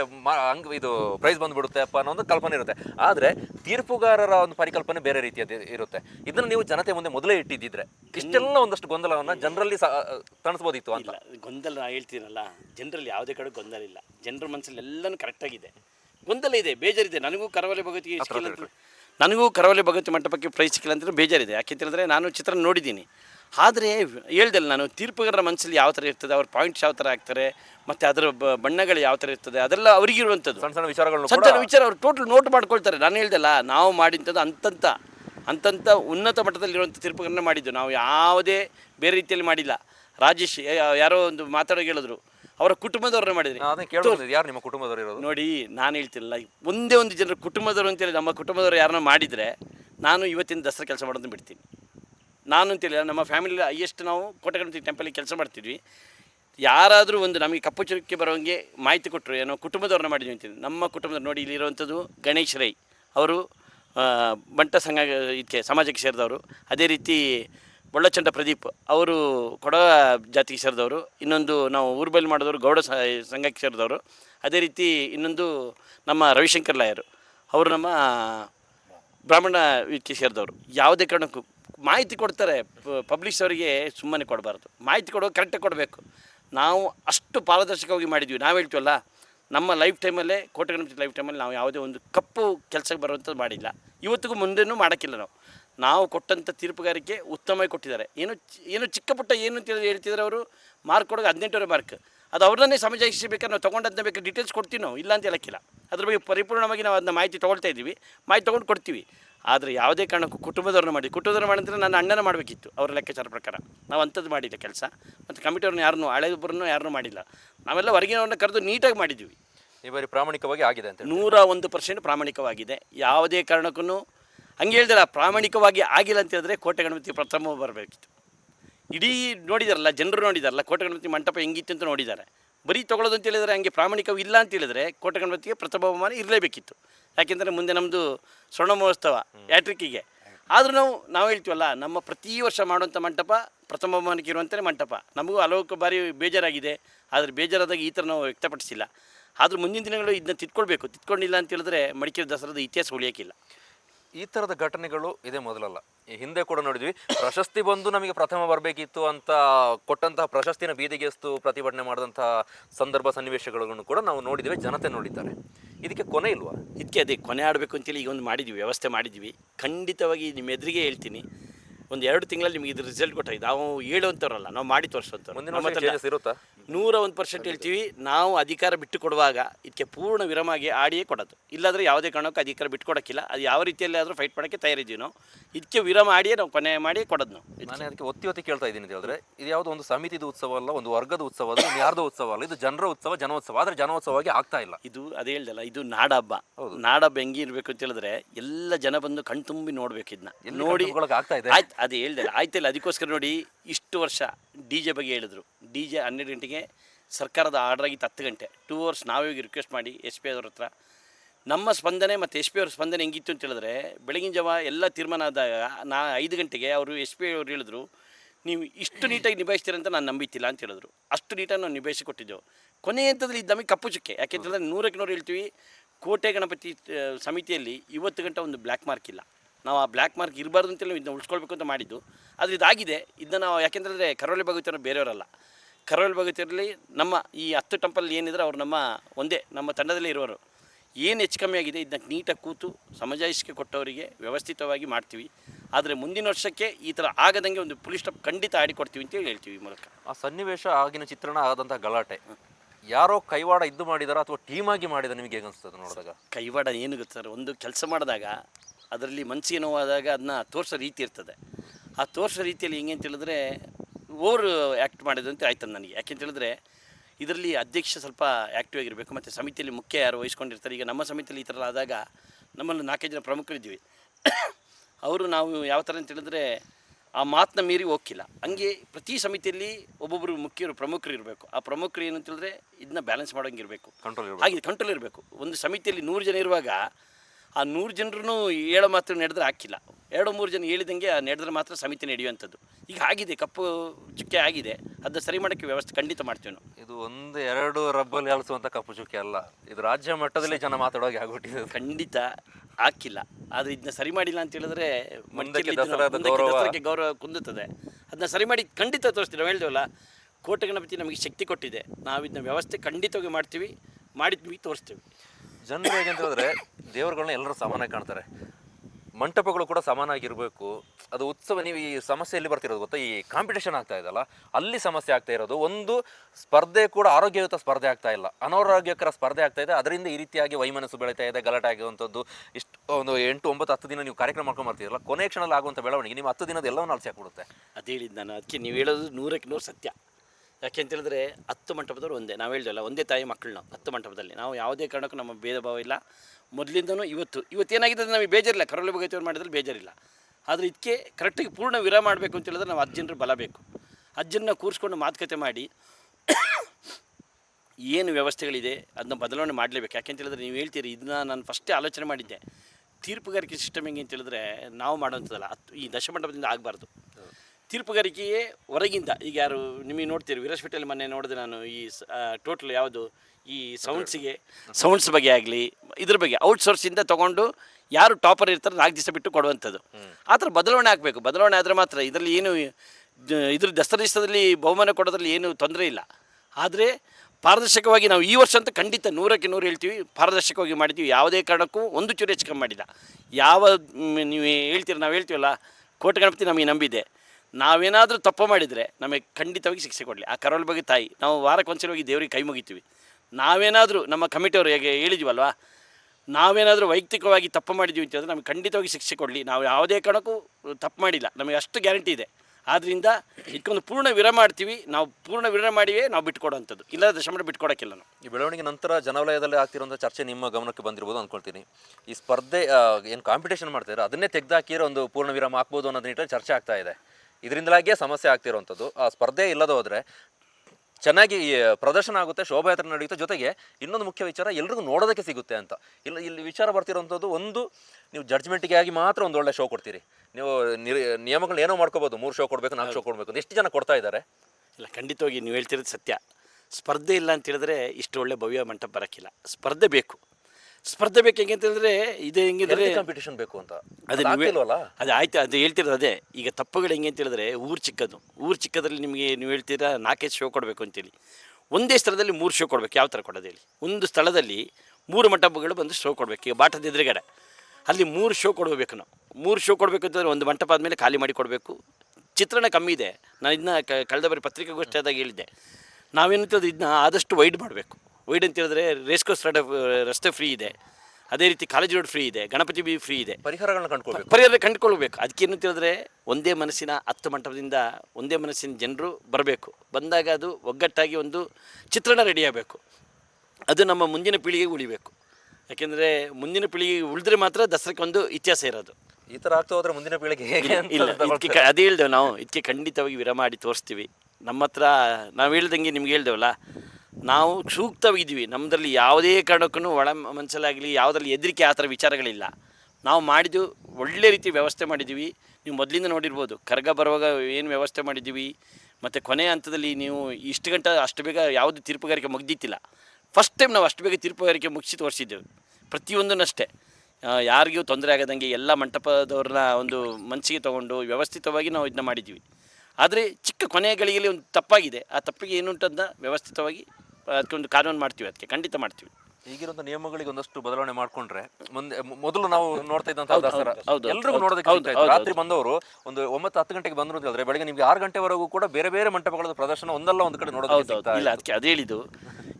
ಹಂಗ್ ಇದು ಪ್ರೈಸ್ ಬಂದ್ಬಿಡುತ್ತೆ ಅಪ್ಪ ಅನ್ನೋ ಒಂದು ಕಲ್ಪನೆ ಇರುತ್ತೆ. ಆದರೆ ತೀರ್ಪುಗಾರರ ಒಂದು ಪರಿಕಲ್ಪನೆ ಬೇರೆ ರೀತಿಯದ್ದು ಇರುತ್ತೆ. ಇದನ್ನು ನೀವು ಜನತೆ ಮುಂದೆ ಮೊದಲೇ ಇಟ್ಟಿದ್ದಿದ್ರೆ ಇಷ್ಟೆಲ್ಲ ಒಂದಷ್ಟು ಗೊಂದಲವನ್ನು ಜನರಲ್ಲಿ ಸಹ ತಣಿಸ್ಬೋದಿತ್ತು ಅಂತ. ಗೊಂದಲ ಹೇಳ್ತೀನಲ್ಲ ಜನರಲ್ಲಿ ಯಾವುದೇ ಕಡೆ ಗೊಂದಲ ಇಲ್ಲ. ಜನರ ಮನಸ್ಸಲ್ಲಿ ಎಲ್ಲನೂ ಕರೆಕ್ಟಾಗಿದೆ ಗೊಂದಲ ಇದೆ ಬೇಜಾರಿದೆ. ನನಗೂ ಕರವಲೆ ಭಗವತಿಗೆ ನನಗೂ ಕರಾವಳಿ ಭಗವತಿ ಮಂಟಪಕ್ಕೆ ಪ್ರೈಸ್ ಸಿಕ್ಕಿಲ್ಲ ಅಂತಂದ್ರೆ ಬೇಜಾರಿದೆ. ಯಾಕೆ ಹೇಳಿದ್ರೆ ನಾನು ಚಿತ್ರ ನೋಡಿದ್ದೀನಿ. ಆದರೆ ಹೇಳ್ದಲ್ಲ ನಾನು ತೀರ್ಪುಗಾರರ ಮನಸ್ಸಲ್ಲಿ ಯಾವ ಥರ ಇರ್ತದೆ ಅವ್ರ ಪಾಯಿಂಟ್ಸ್ ಯಾವ ಥರ ಆಗ್ತಾರೆ ಮತ್ತು ಅದರ ಬ- ಬಣ್ಣಗಳು ಯಾವ ಥರ ಇರ್ತದೆ ಅದೆಲ್ಲ ಅವರಿಗಿರುವಂಥದ್ದು ಸಣ್ಣ ಸಣ್ಣ ವಿಚಾರಗಳು ಸಣ್ಣ ಸಣ್ಣ ವಿಚಾರ ಅವ್ರು ಟೋಟಲ್ ನೋಟ್ ಮಾಡ್ಕೊಳ್ತಾರೆ. ನಾನು ಹೇಳ್ದಲ್ಲ ನಾವು ಮಾಡಿದಂಥದ್ದು ಅಂತಂತ ಅಂತಂತ ಉನ್ನತ ಮಟ್ಟದಲ್ಲಿರುವಂಥ ತೀರ್ಪುಗಳನ್ನ ಮಾಡಿದ್ದು. ನಾವು ಯಾವುದೇ ಬೇರೆ ರೀತಿಯಲ್ಲಿ ಮಾಡಿಲ್ಲ. ರಾಜೇಶ್ ಯಾರೋ ಒಂದು ಮಾತಾಡೋ ಹೇಳಿದ್ರು ಅವರ ಕುಟುಂಬದವ್ರನ್ನ ಮಾಡಿದ್ರಿ. ನಾನು ಅದನ್ನ ಯಾರು ನಿಮ್ಮ ಕುಟುಂಬದವರು ಇರೋದು? ನೋಡಿ ನಾನು ಹೇಳ್ತಿಲ್ಲ ಒಂದೇ ಒಂದು ಜನರು ಕುಟುಂಬದವರು ಅಂತೇಳಿ ನಮ್ಮ ಕುಟುಂಬದವರು ಯಾರನ್ನ ಮಾಡಿದರೆ ನಾನು ಇವತ್ತಿನ ದಸರಾ ಕೆಲಸ ಮಾಡೋದನ್ನು ಬಿಡ್ತೀನಿ. ನಾನು ಅಂತೇಳಿ ನಮ್ಮ ಫ್ಯಾಮಿಲಿ ಹೈಯೆಸ್ಟ್ ನಾವು ಕೋಟೆಗಣತಿ ಟೆಂಪಲಿಗೆ ಕೆಲಸ ಮಾಡ್ತಿದ್ವಿ. ಯಾರಾದರೂ ಒಂದು ನಮಗೆ ಕಪ್ಪು ಚುಕ್ಕೆ ಬರೋಂಗೆ ಮಾಹಿತಿ ಕೊಟ್ಟರು ಏನೋ ಕುಟುಂಬದವ್ರನ್ನ ಮಾಡಿದ್ವಿ ಅಂತೀನಿ ನಮ್ಮ ಕುಟುಂಬದ ನೋಡಿ ಇಲ್ಲಿರುವಂಥದ್ದು ಗಣೇಶ್ ರೈ. ಅವರು ಬಂಟ ಸಂಘ ಇದಕ್ಕೆ ಸಮಾಜಕ್ಕೆ ಸೇರಿದವರು. ಅದೇ ರೀತಿ ಬೊಳ್ಳಚಂಡ ಪ್ರದೀಪ್ ಅವರು ಕೊಡ ಜಾತಿಗೆ ಸೇರಿದವರು. ಇನ್ನೊಂದು ನಾವು ಊರ್ಬೈಲ್ ಮಾಡಿದವರು ಗೌಡ ಸಂಘಕ್ಕೆ ಸೇರಿದವರು. ಅದೇ ರೀತಿ ಇನ್ನೊಂದು ನಮ್ಮ ರವಿಶಂಕರ್ ಲಾಯರು. ಅವರು ನಮ್ಮ ಬ್ರಾಹ್ಮಣ ಇದಕ್ಕೆ ಸೇರಿದವರು. ಯಾವುದೇ ಕಾರಣಕ್ಕೂ ಮಾಹಿತಿ ಕೊಡ್ತಾರೆ ಪಬ್ಲಿಷ್ ಅವರಿಗೆ ಸುಮ್ಮನೆ ಕೊಡಬಾರ್ದು. ಮಾಹಿತಿ ಕೊಡೋ ಕರೆಕ್ಟಾಗಿ ಕೊಡಬೇಕು. ನಾವು ಅಷ್ಟು ಪಾರದರ್ಶಕವಾಗಿ ಮಾಡಿದ್ವಿ. ನಾವು ಹೇಳ್ತೀವಲ್ಲ, ನಮ್ಮ ಲೈಫ್ ಟೈಮಲ್ಲೇ ಕೋಟೆ ಗಣಪತಿ ಲೈಫ್ ಟೈಮಲ್ಲಿ ನಾವು ಯಾವುದೇ ಒಂದು ಕಪ್ಪು ಕೆಲಸಕ್ಕೆ ಬರುವಂಥದ್ದು ಮಾಡಿಲ್ಲ. ಇವತ್ತಿಗೂ ಮುಂದೆನೂ ಮಾಡೋಕ್ಕಿಲ್ಲ ನಾವು. ನಾವು ಕೊಟ್ಟಂಥ ತೀರ್ಪುಗಾರಿಕೆ ಉತ್ತಮವಾಗಿ ಕೊಟ್ಟಿದ್ದಾರೆ. ಏನು ಏನು ಚಿಕ್ಕ ಪುಟ್ಟ ಏನು ಅಂತ ಹೇಳಿ ಹೇಳ್ತಿದ್ದಾರೆ ಅವರು ಮಾರ್ಕ್ ಕೊಡೋದು ಹದಿನೆಂಟುವರೆ ಮಾರ್ಕ್. ಅದು ಅವ್ರನ್ನೇ ಸಮಜಾಯಿಸಬೇಕಾದ್ರೆ ನಾವು ತೊಗೊಂಡಂತ ಬೇಕು ಡೀಟೇಲ್ಸ್ ಕೊಡ್ತೀವಿ ನಾವು ಇಲ್ಲ ಅಂತ ಹೇಳಕ್ಕಿಲ್ಲ. ಅದ್ರ ಬಗ್ಗೆ ಪರಿಪೂರ್ಣವಾಗಿ ನಾವು ಅದನ್ನ ಮಾಹಿತಿ ತೊಗೊಳ್ತಾ ಇದ್ದೀವಿ. ಮಾಹಿತಿ ತೊಗೊಂಡು ಕೊಡ್ತೀವಿ. ಆದರೆ ಯಾವುದೇ ಕಾರಣಕ್ಕೂ ಕುಟುಂಬದವ್ರನ್ನ ಮಾಡಿ ಕುಟುಂಬದವ್ರು ಮಾಡಿದ್ರೆ ನನ್ನ ಅಣ್ಣನ ಮಾಡಬೇಕಿತ್ತು ಅವರ ಲೆಕ್ಕಾಚಾರ ಪ್ರಕಾರ. ನಾವು ಅಂಥದ್ದು ಮಾಡಿಲ್ಲ ಕೆಲಸ. ಮತ್ತು ಕಮಿಟಿಯವ್ರನ್ನ ಯಾರನ್ನೂ ಹಳೆಯೊಬ್ಬರನ್ನು ಯಾರನ್ನೂ ಮಾಡಿಲ್ಲ. ನಾವೆಲ್ಲ ಹೊರಗಿನವ್ರನ್ನ ಕರೆದು ನೀಟಾಗಿ ಮಾಡಿದ್ವಿ ಈ ಬಾರಿ ಪ್ರಾಮಾಣಿಕವಾಗಿ ಆಗಿದೆ ಅಂತ. ನೂರ ಒಂದು ಪರ್ಸೆಂಟ್ ಪ್ರಾಮಾಣಿಕವಾಗಿದೆ. ಯಾವುದೇ ಕಾರಣಕ್ಕೂ ಹಂಗೆ ಹೇಳಿದ್ರೆ ಪ್ರಾಮಾಣಿಕವಾಗಿ ಆಗಿಲ್ಲ ಅಂತ ಹೇಳಿದ್ರೆ ಕೋಟೆ ಗಣಪತಿ ಪ್ರಥಮ ಬರಬೇಕಿತ್ತು. ಇಡೀ ನೋಡಿದಾರಲ್ಲ, ಜನರು ನೋಡಿದಾರಲ್ಲ, ಕೋಟೆ ಗಣಪತಿ ಮಂಟಪ ಹೆಂಗಿತ್ತು ಅಂತ ನೋಡಿದ್ದಾರೆ. ಬರೀ ತೊಗೊಳೋದು ಅಂತ ಹೇಳಿದರೆ ಹಂಗೆ ಪ್ರಾಮಾಣಿಕವಿಲ್ಲ ಅಂತ ಹೇಳಿದರೆ ಕೋಟೆ ಗಣಪತಿಗೆ ಪ್ರಥಮ ಬಹುಮಾನ ಇರಲೇಬೇಕಿತ್ತು. ಯಾಕೆಂದರೆ ಮುಂದೆ ನಮ್ಮದು ಸ್ವರ್ಣ ಮಹೋತ್ಸವ ಯಾಟ್ರಿಕ್ಕಿಗೆ ಆದರೂ ನಾವು ನಾವು ಹೇಳ್ತೀವಲ್ಲ, ನಮ್ಮ ಪ್ರತಿ ವರ್ಷ ಮಾಡುವಂಥ ಮಂಟಪ ಪ್ರಥಮ ಬಹುಮಾನಕ್ಕೆ ಇರುವಂಥ ಮಂಟಪ. ನಮಗೂ ಹಲವು ಬಾರಿ ಬೇಜಾರಾಗಿದೆ. ಆದರೆ ಬೇಜಾರಾದಾಗ ಈ ಥರ ನಾವು ವ್ಯಕ್ತಪಡಿಸಿಲ್ಲ. ಆದರೂ ಮುಂದಿನ ದಿನಗಳು ಇದನ್ನ ತಿದ್ಕೊಳ್ಬೇಕು. ತಿದ್ಕೊಂಡಿಲ್ಲ ಅಂತ ಹೇಳಿದ್ರೆ ಮಡಿಕೇರಿ ದಸರಾದ ಇತಿಹಾಸ ಉಳಿಯೋಕ್ಕಿಲ್ಲ ಈ ಥರದ ಘಟನೆಗಳು ಇದೇ ಮೊದಲಲ್ಲ. ಹಿಂದೆ ಕೂಡ ನೋಡಿದ್ವಿ. ಪ್ರಶಸ್ತಿ ಬಂದು ನಮಗೆ ಪ್ರಥಮ ಬರಬೇಕಿತ್ತು ಅಂತ ಕೊಟ್ಟಂತಹ ಪ್ರಶಸ್ತಿನ ಬೀದಿಗೆ ಎಸ್ತು ಪ್ರತಿಭಟನೆ ಮಾಡಿದಂತಹ ಸಂದರ್ಭ ಸನ್ನಿವೇಶಗಳನ್ನು ಕೂಡ ನಾವು ನೋಡಿದ್ದೇವೆ, ಜನತೆ ನೋಡಿದ್ದಾರೆ. ಇದಕ್ಕೆ ಕೊನೆ ಇಲ್ವಾ? ಇದಕ್ಕೆ ಅದೇ ಕೊನೆ ಆಡಬೇಕು ಅಂತೇಳಿ ಈಗ ಒಂದು ಮಾಡಿದ್ವಿ, ವ್ಯವಸ್ಥೆ ಮಾಡಿದ್ವಿ. ಖಂಡಿತವಾಗಿ ನಿಮ್ಮ ಎದುರಿಗೆ ಹೇಳ್ತೀನಿ. ಒಂದು ಎರಡು ತಿಂಗಳಲ್ಲಿ ನಿಮಗೆ ಇದು ರಿಸಲ್ಟ್ ಕೊಟ್ಟಾಗಿದೆ ನಾವು ಹೇಳುವಂಥವ್ರಲ್ಲ ನಾವು ಮಾಡಿ ತೋರಿಸುವಂಥವ್ರು ಮುಂದಿನ ನಮ್ಮ ಇರುತ್ತಾ? ನೂರ ಒಂದು ಪರ್ಸೆಂಟ್ ಹೇಳ್ತೀವಿ ನಾವು ಅಧಿಕಾರ ಬಿಟ್ಟು ಕೊಡುವಾಗ ಇದಕ್ಕೆ ಪೂರ್ಣ ವಿರಮಾಗಿ ಆಡಿಯೇ ಕೊಡೋದು. ಇಲ್ಲಾಂದರೆ ಯಾವುದೇ ಕಾರಣಕ್ಕೂ ಅಧಿಕಾರ ಬಿಟ್ಟು ಕೊಡೋಕ್ಕಿಲ್ಲ ಅದು ಯಾವ ರೀತಿಯಲ್ಲಿ ಆದರೂ ಫೈಟ್ ಮಾಡೋಕ್ಕೆ ತಯಾರಿದ್ದೀವಿ ನಾವು. ಇದಕ್ಕೆ ವಿರಮ ಆಡಿಯೇ ನಾವು ಕೊನೆ ಮಾಡಿ ಕೊಡೋದು ನಾವು. ನಾನು ಅದಕ್ಕೆ ಒತ್ತಿ ಒತ್ತಿ ಕೇಳ್ತಾ ಇದ್ದೀನಿ ಅಂತ ಹೇಳಿದ್ರೆ ಇದು ಯಾವುದೋ ಒಂದು ಸಮಿತಿದ ಉತ್ಸವ ಅಲ್ಲ ಒಂದು ವರ್ಗದ ಉತ್ಸವ ಅಲ್ಲ ಇನ್ನು ಯಾರ್ದೋ ಉತ್ಸವ ಅಲ್ಲ. ಇದು ಜನರ ಉತ್ಸವ ಜನೋತ್ಸವ. ಆದರೆ ಜನೋತ್ಸವವಾಗಿ ಆಗ್ತಾ ಇಲ್ಲ. ಇದು ಅದೇ ಹೇಳ್ದಲ್ಲ ಇದು ನಾಡಹಬ್ಬ. ನಾಡಹಬ್ಬ ಹೆಂಗಿರ್ಬೇಕು ಇರಬೇಕು ಅಂತ ಹೇಳಿದ್ರೆ ಎಲ್ಲ ಜನ ಬಂದು ಕಣ್ತುಂಬಿ ನೋಡ್ಬೇಕು ಇದನ್ನ. ನೋಡಿ ಆಗ್ತಾ ಇದೆ? ಆಯ್ತು. ಅದೇ ಹೇಳ್ದಲ್ಲ ಆಯ್ತಲ್ಲ ಅದಕ್ಕೋಸ್ಕರ ನೋಡಿ ಇಷ್ಟು ವರ್ಷ ಡಿ ಜೆ ಬಗ್ಗೆ ಹೇಳಿದ್ರು. ಡಿ ಜೆ ಹನ್ನೆರಡು ಗಂಟೆಗೆ ಸರ್ಕಾರದ ಆರ್ಡರ್ ಆಗಿತ್ತು ಹತ್ತು ಗಂಟೆ. ಟೂ ಅವರ್ಸ್ ನಾವೇ ಹೋಗಿ ರಿಕ್ವೆಸ್ಟ್ ಮಾಡಿ ಎಸ್ ಪಿ ಅವ್ರ ಹತ್ರ. ನಮ್ಮ ಸ್ಪಂದನೆ ಮತ್ತು ಎಸ್ ಪಿ ಅವ್ರ ಸ್ಪಂದನೆ ಹೆಂಗಿತ್ತು ಅಂತ ಹೇಳಿದ್ರೆ, ಬೆಳಗಿನ ಜಾವ ಎಲ್ಲ ತೀರ್ಮಾನ ಆದಾಗ ನಾ ಐದು ಗಂಟೆಗೆ ಅವರು ಎಸ್ ಪಿ ಅವ್ರು ಹೇಳಿದ್ರು, ನೀವು ಇಷ್ಟು ನೀಟಾಗಿ ನಿಭಾಯಿಸ್ತೀರ ಅಂತ ನಾನು ನಂಬಿತ್ತಿಲ್ಲ ಅಂತ ಹೇಳಿದ್ರು. ಅಷ್ಟು ನೀಟಾಗಿ ನಾವು ನಿಭಾಯಿಸಿ ಕೊಟ್ಟಿದ್ದೆವು. ಕೊನೆ ಹಂತದಲ್ಲಿ ಇದು ನಮಗೆ ಕಪ್ಪು ಚುಕ್ಕೆ. ಯಾಕೆ ಅಂತ ನೂರಕ್ಕೆ ನೂರು ಹೇಳ್ತೀವಿ, ಕೋಟೆ ಗಣಪತಿ ಸಮಿತಿಯಲ್ಲಿ ಇವತ್ತು ಗಂಟೆ ಒಂದು ಬ್ಲ್ಯಾಕ್ ಮಾರ್ಕ್ ಇಲ್ಲ. ನಾವು ಆ ಬ್ಲ್ಯಾಕ್ ಮಾರ್ಕ್ ಇರಬಾರ್ದು ಅಂತೇಳಿ ಇದನ್ನ ಉಳಿಸ್ಕೊಳ್ಬೇಕು ಅಂತ ಮಾಡಿದ್ದು. ಆದರೆ ಇದಾಗಿದೆ. ಇದನ್ನ ನಾವು ಯಾಕೆಂದರೆ ಕರೋಲಿ ಭಗವತಿಯವರು ಬೇರೆಯವರಲ್ಲ. ಕರೋಲಿ ಭಗವತಿಯರಲ್ಲಿ ನಮ್ಮ ಈ ಹತ್ತು ಟೆಂಪಲ್ ಏನಿದ್ರೆ ಅವರು ನಮ್ಮ ಒಂದೇ ನಮ್ಮ ತಂಡದಲ್ಲೇ ಇರೋರು ಏನು ಹೆಚ್ಚು ಕಮ್ಮಿ ಆಗಿದೆ ಇದನ್ನ ನೀಟಾಗಿ ಕೂತು ಸಮಜಾಯಿಸಿಕೆ ಕೊಟ್ಟವರಿಗೆ ವ್ಯವಸ್ಥಿತವಾಗಿ ಮಾಡ್ತೀವಿ. ಆದರೆ ಮುಂದಿನ ವರ್ಷಕ್ಕೆ ಈ ಥರ ಆಗದಂಗೆ ಒಂದು ಪುಲಿಸ್ ಸ್ಟಾಪ್ ಖಂಡಿತ ಆಡಿಕೊಡ್ತೀವಿ ಅಂತೇಳಿ ಹೇಳ್ತೀವಿ ಈ ಮೂಲಕ. ಆ ಸನ್ನಿವೇಶ ಆಗಿನ ಚಿತ್ರಣ ಆದಂಥ ಗಲಾಟೆ. ಯಾರೋ ಕೈವಾಡ ಇದ್ದು ಮಾಡಿದಾರ ಅಥವಾ ಟೀಮ್ ಆಗಿ ಮಾಡಿದ ನಿಮಗೆ ಹೇಗೆ ಅನಿಸ್ತದೆ ನೋಡಿದಾಗ? ಕೈವಾಡ ಏನು ಗೊತ್ತು ಸರ್ ಒಂದು ಕೆಲಸ ಮಾಡಿದಾಗ ಅದರಲ್ಲಿ ಮನಸ್ಸಿಗೆ ನೋವಾದಾಗ ಅದನ್ನ ತೋರಿಸೋ ರೀತಿ ಇರ್ತದೆ. ಆ ತೋರಿಸೋ ರೀತಿಯಲ್ಲಿ ಹೆಂಗೆ ಅಂತ ಹೇಳಿದ್ರೆ ಓವರ್ ಆ್ಯಕ್ಟ್ ಮಾಡಿದಂತೆ ಆಯ್ತದೆ ನನಗೆ. ಯಾಕೆಂತೇಳಿದ್ರೆ ಇದರಲ್ಲಿ ಅಧ್ಯಕ್ಷ ಸ್ವಲ್ಪ ಆ್ಯಕ್ಟಿವ್ ಆಗಿರಬೇಕು ಮತ್ತು ಸಮಿತಿಯಲ್ಲಿ ಮುಖ್ಯ ಯಾರು ವಹಿಸ್ಕೊಂಡಿರ್ತಾರೆ ಈಗ ನಮ್ಮ ಸಮಿತಿಯಲ್ಲಿ ಈ ಥರ ಆದಾಗ ನಮ್ಮಲ್ಲಿ ನಾಲ್ಕೈದು ಜನ ಪ್ರಮುಖರಿದ್ದೀವಿ ಅವರು ನಾವು ಯಾವ ಥರ ಅಂತ ಹೇಳಿದ್ರೆ ಆ ಮಾತನ್ನ ಮೀರಿ ಹೋಗಿಲ್ಲ ಹಂಗೆ ಪ್ರತಿ ಸಮಿತಿಯಲ್ಲಿ ಒಬ್ಬೊಬ್ಬರು ಮುಖ್ಯರು ಪ್ರಮುಖರು ಇರಬೇಕು. ಆ ಪ್ರಮುಖರು ಏನು ಅಂತ ಹೇಳಿದ್ರೆ ಇದನ್ನ ಬ್ಯಾಲೆನ್ಸ್ ಮಾಡೋಂಗಿರಬೇಕು. ಕಂಟ್ರೋಲ್ ಇರಬೇಕು. ಹಾಗೆ ಕಂಟ್ರೋಲ್ ಇರಬೇಕು. ಒಂದು ಸಮಿತಿಯಲ್ಲಿ ನೂರು ಜನ ಇರುವಾಗ ಆ ನೂರು ಜನರೂ ಹೇಳೋ ಮಾತ್ರ ನಡೆದ್ರೆ ಹಾಕಿಲ್ಲ. ಎರಡು ಮೂರು ಜನ ಹೇಳಿದಂಗೆ ಆ ನಡೆದ್ರೆ ಮಾತ್ರ ಸಮಿತಿ ನಡೆಯುವಂಥದ್ದು. ಈಗ ಆಗಿದೆ ಕಪ್ಪು ಚುಕ್ಕೆ ಆಗಿದೆ. ಅದನ್ನ ಸರಿ ಮಾಡೋಕ್ಕೆ ವ್ಯವಸ್ಥೆ ಖಂಡಿತ ಮಾಡ್ತೀವಿ ನಾವು. ಇದು ಒಂದು ಎರಡು ರಬ್ಬಲ್ಲಿ ಅಳಿಸುವಂತ ಕಪ್ಪು ಚುಕ್ಕೆ ಅಲ್ಲ. ಇದು ರಾಜ್ಯ ಮಟ್ಟದಲ್ಲಿ ಜನ ಮಾತಾಡೋಕೆ ಆಗ್ಬಿಟ್ಟಿದೆ ಖಂಡಿತ ಹಾಕಿಲ್ಲ. ಆದರೆ ಇದನ್ನ ಸರಿ ಮಾಡಿಲ್ಲ ಅಂತ ಹೇಳಿದ್ರೆ ಮಡಿಕೇರಿಲಿ ದಸರಾದ ಮುಂದಕ್ಕೆ ಗೌರವ- ದಸರಾಕ್ಕೆ ಗೌರವ ಕುಂದುತ್ತದೆ. ಅದನ್ನ ಸರಿ ಮಾಡಿ ಖಂಡಿತ ತೋರಿಸ್ತೀವಿ. ನಾವು ಹೇಳ್ದೇವಲ್ಲ ಕೋಟೆ ಗಣಪತಿ ನಮಗೆ ಶಕ್ತಿ ಕೊಟ್ಟಿದೆ. ನಾವು ಇದನ್ನ ವ್ಯವಸ್ಥೆ ಖಂಡಿತವಾಗಿ ಮಾಡ್ತೀವಿ ಮಾಡಿದ್ವಿ ತೋರಿಸ್ತೀವಿ. ಜನರು ಅಂತ ಹೇಳಿದ್ರೆ ದೇವರುಗಳನ್ನ ಎಲ್ಲರೂ ಸಮಾನಾಗಿ ಕಾಣ್ತಾರೆ. ಮಂಟಪಗಳು ಕೂಡ ಸಮಾನಾಗಿರಬೇಕು. ಅದು ಉತ್ಸವ, ನೀವು ಈ ಸಮಸ್ಯೆ ಎಲ್ಲಿ ಬರ್ತಿರೋದು ಗೊತ್ತಾ? ಈ ಕಾಂಪಿಟೇಷನ್ ಆಗ್ತಾ ಇದೆಯಲ್ಲ, ಅಲ್ಲಿ ಸಮಸ್ಯೆ ಆಗ್ತಾ ಇರೋದು. ಒಂದು ಸ್ಪರ್ಧೆ ಕೂಡ ಆರೋಗ್ಯಯುತ ಸ್ಪರ್ಧೆ ಆಗ್ತಾ ಇಲ್ಲ. ಅನಾರೋಗ್ಯಕರ ಸ್ಪರ್ಧೆ ಆಗ್ತಾ ಇದೆ. ಅದರಿಂದ ಈ ರೀತಿಯಾಗಿ ವೈಮನಸ್ಸು ಬೆಳೀತಾ ಇದೆ, ಗಲಾಟೆ ಆಗುವಂಥದ್ದು. ಇಷ್ಟು, ಒಂದು ಎಂಟು, ಒಂಬತ್ತು, ಹತ್ತು ದಿನ ನೀವು ಕಾರ್ಯಕ್ರಮ ಮಾಡ್ಕೊಂಡು ಬರ್ತೀರಲ್ಲ, ಕೊನೆ ಕ್ಷಣದಲ್ಲಿ ಆಗುವಂಥ ಬೆಳವಣಿಗೆ ನೀವು ಹತ್ತು ದಿನದ ಎಲ್ಲವನ್ನು ಅಲಸಿ ಹಾಕ್ಬಿಡುತ್ತೆ. ಅದು ಹೇಳಿದ್ದು ನಾನು. ಅದಕ್ಕೆ ನೀವು ಹೇಳೋದು ನೂರಕ್ಕೆ ನೂರು ಸತ್ಯ. ಯಾಕೆ ಅಂತ ಹೇಳಿದ್ರೆ ಹತ್ತು ಮಂಟಪದವರು ಒಂದೇ. ನಾವು ಹೇಳ್ದಲ್ಲ ಒಂದೇ ತಾಯಿ ಮಕ್ಕಳನ್ನ ಹತ್ತು ಮಂಟಪದಲ್ಲಿ. ನಾವು ಯಾವುದೇ ಕಾರಣಕ್ಕೂ ನಮ್ಮ ಭೇದ ಭಾವ ಇಲ್ಲ. ಮೊದಲಿಂದನೂ ಇವತ್ತು ಇವತ್ತೇನಾಗಿದೆ ಅದು ನಮಗೆ ಬೇಜಾರಿಲ್ಲ. ಕರೋಲಿ ಭಗತಿಯವ್ರು ಮಾಡಿದ್ರೆ ಬೇಜಾರಿಲ್ಲ. ಆದರೆ ಇದಕ್ಕೆ ಕರೆಕ್ಟಾಗಿ ಪೂರ್ಣ ವಿರಾಮ ಮಾಡಬೇಕು ಅಂತ ಹೇಳಿದ್ರೆ ನಾವು ಅಜ್ಜನರು ಬಲ ಬೇಕು ಅಜ್ಜನ್ನ ಕೂರಿಸ್ಕೊಂಡು ಮಾತುಕತೆ ಮಾಡಿ ಏನು ವ್ಯವಸ್ಥೆಗಳಿದೆ ಅದನ್ನ ಬದಲಾವಣೆ ಮಾಡಲೇಬೇಕು. ಯಾಕೆಂತ ಹೇಳಿದ್ರೆ ನೀವು ಹೇಳ್ತೀರಿ, ಇದನ್ನ ನಾನು ಫಸ್ಟೇ ಆಲೋಚನೆ ಮಾಡಿದ್ದೆ. ತೀರ್ಪುಗಾರಿಕೆ ಸಿಸ್ಟಮ್ ಹೆಂಗೆ ಅಂತ ಹೇಳಿದ್ರೆ ನಾವು ಮಾಡೋಂಥದ್ದಲ್ಲ ಹತ್ತು, ಈ ದಶಮಂಟಪದಿಂದ ಆಗಬಾರ್ದು. ತೀರ್ಪುಗಾರಿಕೆಯೇ ಹೊರಗಿಂದ. ಈಗ ಯಾರು ನಿಮಗೆ ನೋಡ್ತೀರಿ ವಿರಾಸ್ಪೇಟೆಯಲ್ಲಿ ಮೊನ್ನೆ ನೋಡಿದೆ ನಾನು ಈ ಟೋಟಲ್ ಯಾವುದು ಈ ಸೌಂಡ್ಸಿಗೆ ಸೌಂಡ್ಸ್ ಬಗ್ಗೆ ಆಗಲಿ ಇದ್ರ ಬಗ್ಗೆ ಔಟ್ಸೋರ್ಸಿಂದ ತೊಗೊಂಡು ಯಾರು ಟಾಪರ್ ಇರ್ತಾರೆ ನಾಲ್ಕು ದಿವಸ ಬಿಟ್ಟು ಕೊಡುವಂಥದ್ದು. ಆ ಥರ ಬದಲಾವಣೆ ಆಗಬೇಕು. ಬದಲಾವಣೆ ಆದರೆ ಮಾತ್ರ ಇದರಲ್ಲಿ ಏನು ಇದ್ರ ದಸರಾ ದಿವಸದಲ್ಲಿ ಬಹುಮಾನ ಕೊಡೋದ್ರಲ್ಲಿ ಏನು ತೊಂದರೆ ಇಲ್ಲ. ಆದರೆ ಪಾರದರ್ಶಕವಾಗಿ ನಾವು ಈ ವರ್ಷ ಅಂತ ಖಂಡಿತ ನೂರಕ್ಕೆ ನೂರು ಹೇಳ್ತೀವಿ. ಪಾರದರ್ಶಕವಾಗಿ ಮಾಡಿದ್ದೀವಿ. ಯಾವುದೇ ಕಾರಣಕ್ಕೂ ಒಂದು ಚೂರು ಹೆಚ್ಚು ಕಮ್ಮಿ ಮಾಡಿಲ್ಲ. ಯಾವ ನೀವು ಹೇಳ್ತೀರ ನಾವು ಹೇಳ್ತೀವಲ್ಲ ಕೋಟೆ ಗಣಪತಿ ನಮಗೆ ನಂಬಿದೆ. ನಾವೇನಾದರೂ ತಪ್ಪು ಮಾಡಿದರೆ ನಮಗೆ ಖಂಡಿತವಾಗಿ ಶಿಕ್ಷೆ ಕೊಡಲಿ. ಆ ಕರೋಲ್ ಬಗ್ಗೆ ತಾಯಿ, ನಾವು ವಾರಕ್ಕೆ ಒಂದ್ಸಲ ಹೋಗಿ ದೇವರಿಗೆ ಕೈ ಮುಗಿತೀವಿ. ನಾವೇನಾದರೂ ನಮ್ಮ ಕಮಿಟಿಯವರು ಹೇಗೆ ಹೇಳಿದ್ವಲ್ವಾ? ನಾವೇನಾದರೂ ವೈಯಕ್ತಿಕವಾಗಿ ತಪ್ಪು ಮಾಡಿದ್ದೀವಿ ಅಂತಂದರೆ ನಮಗೆ ಖಂಡಿತವಾಗಿ ಶಿಕ್ಷೆ ಕೊಡಲಿ. ನಾವು ಯಾವುದೇ ಕಾರಣಕ್ಕೂ ತಪ್ಪು ಮಾಡಿಲ್ಲ. ನಮಗೆ ಅಷ್ಟು ಗ್ಯಾರಂಟಿ ಇದೆ. ಆದ್ದರಿಂದ ಇದಕ್ಕೊಂದು ಪೂರ್ಣ ವಿರ ಮಾಡ್ತೀವಿ. ನಾವು ಪೂರ್ಣ ವಿರ ಮಾಡಿವೇ ನಾವು ಬಿಟ್ಕೊಡೋವಂಥದ್ದು. ಇಲ್ಲ ದಶಮಡ ಬಿಟ್ಕೊಡೋಕ್ಕಿಲ್ಲ ನಾವು. ಈ ಬೆಳವಣಿಗೆ ನಂತರ ಜನವಲಯದಲ್ಲಿ ಆಗ್ತಿರುವಂಥ ಚರ್ಚೆ ನಿಮ್ಮ ಗಮನಕ್ಕೆ ಬಂದಿರ್ಬೋದು ಅಂದ್ಕೊಳ್ತೀನಿ. ಈ ಸ್ಪರ್ಧೆ ಏನು ಕಾಂಪಿಟೇಷನ್ ಮಾಡ್ತಿದ್ದಾರೆ ಅದನ್ನೇ ತೆಗೆದಾಕಿರೋ ಒಂದು ಪೂರ್ಣ ವಿರಾಮ ಹಾಕ್ಬೋದು ಅನ್ನೋದು ನಿಟ್ಟಲ್ಲಿ ಚರ್ಚೆ ಆಗ್ತಾ ಇದೆ. ಇದರಿಂದಲಾಗಿಯೇ ಸಮಸ್ಯೆ ಆಗ್ತಿರುವಂಥದ್ದು. ಆ ಸ್ಪರ್ಧೆ ಇಲ್ಲದ ಹೋದರೆ ಚೆನ್ನಾಗಿ ಪ್ರದರ್ಶನ ಆಗುತ್ತೆ ಶೋಭಾಯಾತ್ರೆ ನಡೆಯುತ್ತೆ. ಜೊತೆಗೆ ಇನ್ನೊಂದು ಮುಖ್ಯ ವಿಚಾರ ಎಲ್ರಿಗೂ ನೋಡೋದಕ್ಕೆ ಸಿಗುತ್ತೆ ಅಂತ. ಇಲ್ಲ ಇಲ್ಲಿ ವಿಚಾರ ಬರ್ತಿರೋಂಥದ್ದು ಒಂದು ನೀವು ಜಡ್ಜ್ಮೆಂಟಿಗೆ ಆಗಿ ಮಾತ್ರ ಒಂದು ಒಳ್ಳೆ ಶೋ ಕೊಡ್ತೀರಿ. ನೀವು ನಿರ್ ನಿಯಮಗಳನ್ನ ಏನೋ ಮಾಡ್ಕೋಬೋದು ಮೂರು ಶೋ ಕೊಡಬೇಕು ನಾಲ್ಕು ಶೋ ಕೊಡಬೇಕು ಅಂತ. ಎಷ್ಟು ಜನ ಕೊಡ್ತಾ ಇದ್ದಾರೆ? ಇಲ್ಲ ಖಂಡಿತವಾಗಿ ನೀವು ಹೇಳ್ತಿರೋದು ಸತ್ಯ. ಸ್ಪರ್ಧೆ ಇಲ್ಲ ಅಂತ ಹೇಳಿದ್ರೆ ಇಷ್ಟು ಒಳ್ಳೆ ಭವ್ಯ ಮಂಟಪ ಬರೋಕ್ಕಿಲ್ಲ. ಸ್ಪರ್ಧೆ ಬೇಕು. ಸ್ಪರ್ಧೆ ಬೇಕು ಹೆಂಗೆ ಅಂತಂದ್ರೆ ಇದು ಹೆಂಗಿದ್ರೆ ಕಾಂಪಿಟೇಷನ್ ಬೇಕು ಅಂತ. ಅದೇ ಆಗ್ತಿಲ್ವಲ್ಲ? ಅದೇ ಆಯ್ತು ಅದು ಹೇಳ್ತಿರೋದು ಅದೇ. ಈಗ ತಪ್ಪುಗಳು ಹೆಂಗೆ ಅಂತ ಹೇಳಿದ್ರೆ ಊರು ಚಿಕ್ಕದು. ಊರು ಚಿಕ್ಕದ್ರಲ್ಲಿ ನಿಮಗೆ ನೀವು ಹೇಳ್ತೀರಾ ನಾಲ್ಕೈದು ಶೋ ಕೊಡಬೇಕು ಅಂತೇಳಿ. ಒಂದೇ ಸ್ಥಳದಲ್ಲಿ ಮೂರು ಶೋ ಕೊಡಬೇಕು ಯಾವ ಥರ ಕೊಡೋದು ಹೇಳಿ. ಒಂದು ಸ್ಥಳದಲ್ಲಿ ಮೂರು ಮಂಟಪಗಳು ಬಂದು ಶೋ ಕೊಡಬೇಕು. ಈಗ ಬಾಟದ ಎದುರುಗಡೆ. ಅಲ್ಲಿ ಮೂರು ಶೋ ಕೊಡಬೇಕು ನಾವು. ಮೂರು ಶೋ ಕೊಡಬೇಕು ಅಂತಂದರೆ ಒಂದು ಮಂಟಪ ಆದಮೇಲೆ ಖಾಲಿ ಮಾಡಿ ಕೊಡಬೇಕು. ಚಿತ್ರಣ ಕಮ್ಮಿ ಇದೆ. ನಾನು ಇದನ್ನ ಕಳೆದ ಬಾರಿ ಪತ್ರಿಕಾಗೋಷ್ಠಿ ಆದಾಗ ಹೇಳಿದ್ದೆ ನಾವೇನಂತ ಇದನ್ನ ಆದಷ್ಟು ವೈಡ್ ಮಾಡಬೇಕು. ವೈಡ್ ಅಂತ ಹೇಳಿದ್ರೆ ರೇಸ್ ಕೋರ್ಸ್ ರಸ್ತೆ ಫ್ರೀ ಇದೆ. ಅದೇ ರೀತಿ ಕಾಲೇಜ್ ರೋಡ್ ಫ್ರೀ ಇದೆ ಗಣಪತಿ ಬಿ ಫ್ರೀ ಇದೆ. ಪರಿಹಾರಗಳನ್ನ ಕಂಡುಕೊಳ್ಬೇಕು. ಪರಿಹಾರ ಕಂಡುಕೊಳ್ಬೇಕು. ಅದಕ್ಕೆ ಏನು ತಿಳಿದ್ರೆ ಒಂದೇ ಮನಸ್ಸಿನ ಹತ್ತು ಮಂಟಪದಿಂದ ಒಂದೇ ಮನಸ್ಸಿನ ಜನರು ಬರಬೇಕು. ಬಂದಾಗ ಅದು ಒಗ್ಗಟ್ಟಾಗಿ ಒಂದು ಚಿತ್ರಣ ರೆಡಿ ಆಗಬೇಕು. ಅದು ನಮ್ಮ ಮುಂದಿನ ಪೀಳಿಗೆಗೆ ಉಳಿಬೇಕು. ಯಾಕೆಂದರೆ ಮುಂದಿನ ಪೀಳಿಗೆ ಉಳಿದ್ರೆ ಮಾತ್ರ ದಸರಾಕ್ಕೆ ಒಂದು ಇತಿಹಾಸ ಇರೋದು. ಈ ತರ ಆಗ್ತಾ ಹೋದ್ರೆ ಮುಂದಿನ ಪೀಳಿಗೆ ಹೇಗೆ ಇಲ್ಲ. ಇದಕ್ಕೆ ಅದೇ ಹೇಳ್ದೇವೆ ನಾವು. ಇದಕ್ಕೆ ಖಂಡಿತವಾಗಿ ವಿರಾಮ ಮಾಡಿ ತೋರಿಸ್ತೀವಿ. ನಮ್ಮ ಹತ್ರ ನಾವು ಹೇಳ್ದಂಗೆ ನಿಮ್ಗೆ ಹೇಳ್ದೇವಲ್ಲ. ನಾವು ಸೂಕ್ತವಾಗಿದ್ದೀವಿ. ನಮ್ಮದ್ರಲ್ಲಿ ಯಾವುದೇ ಕಾರಣಕ್ಕೂ ಒಳ ಮನಸ್ಸಲ್ಲಾಗಲಿ, ಯಾವುದ್ರಲ್ಲಿ ಹೆದರಿಕೆ ಆ ಥರ ವಿಚಾರಗಳಿಲ್ಲ. ನಾವು ಮಾಡಿದ್ದು ಒಳ್ಳೆ ರೀತಿ ವ್ಯವಸ್ಥೆ ಮಾಡಿದ್ದೀವಿ. ನೀವು ಮೊದಲಿಂದ ನೋಡಿರ್ಬೋದು, ಕರ್ಗ ಬರುವಾಗ ಏನು ವ್ಯವಸ್ಥೆ ಮಾಡಿದ್ದೀವಿ. ಮತ್ತು ಕೊನೆಯ ಹಂತದಲ್ಲಿ ನೀವು ಇಷ್ಟು ಗಂಟೆ, ಅಷ್ಟು ಬೇಗ ಯಾವುದು ತೀರ್ಪುಗಾರಿಕೆ ಮುಗ್ದಿತ್ತಿಲ್ಲ ಫಸ್ಟ್ ಟೈಮ್ ನಾವು ಅಷ್ಟು ಬೇಗ ತೀರ್ಪುಗಾರಿಕೆ ಮುಗಿಸಿ ತೋರಿಸಿದ್ದೆವು. ಪ್ರತಿಯೊಂದನ್ನಷ್ಟೇ. ಅಷ್ಟೇ ಯಾರಿಗೂ ತೊಂದರೆ ಆಗದಂಗೆ ಎಲ್ಲ ಮಂಟಪದವ್ರನ್ನ ಒಂದು ಮನಸ್ಸಿಗೆ ತೊಗೊಂಡು ವ್ಯವಸ್ಥಿತವಾಗಿ ನಾವು ಇದನ್ನ ಮಾಡಿದ್ದೀವಿ. ಆದರೆ ಚಿಕ್ಕ ಕೊನೆಯ ಗಳಿಗೆಯಲ್ಲಿ ಒಂದು ತಪ್ಪಾಗಿದೆ. ಆ ತಪ್ಪಿಗೆ ಏನು ಉಂಟಂತ ವ್ಯವಸ್ಥಿತವಾಗಿ ಅದಕ್ಕೊಂದು ಕಾನೂನು ಮಾಡ್ತೀವಿ ಅದಕ್ಕೆ ಖಂಡಿತ ಮಾಡ್ತೀವಿ. ಈಗಿರುವಂತ ನಿಯಮಗಳಿಗೆ ಒಂದಷ್ಟು ಬದಲಾವಣೆ ಮಾಡ್ಕೊಂಡ್ರೆ ಮುಂದೆ ಮೊ- ಮೊದಲು ನಾವು ನೋಡ್ತಾ ಇದ್ದಂತ ದಸರಾ. ಹೌದು, ಎಲ್ರಿಗೂ ಹೌದು, ನೋಡೋದಕ್ಕೆ ಹೌದು, ಸಿಗ್ತಾ ಇತ್ತು. ಹೌದು, ರಾತ್ರಿ ಬಂದವರು ಒಂದು ಒಂಬತ್ತು ಹತ್ತು ಗಂಟೆಗೆ ಬಂದ್ರು ಅಂತ ಹೇಳಿದ್ರೆ ಬೆಳಗ್ಗೆ ನಿಮ್ಗೆ ಆರು ಗಂಟೆವರೆಗೂ ಕೂಡ ಬೇರೆ ಬೇರೆ ಮಂಟಪಗಳ ಪ್ರದರ್ಶನ ಒಂದಲ್ಲ ಒಂದು ಕಡೆ ನೋಡೋದಕ್ಕೆ ಸಿಗ್ತಾ ಇಲ್ಲ ಅದಕ್ಕೆ ಅದೇ ಹೇಳಿದ್ದು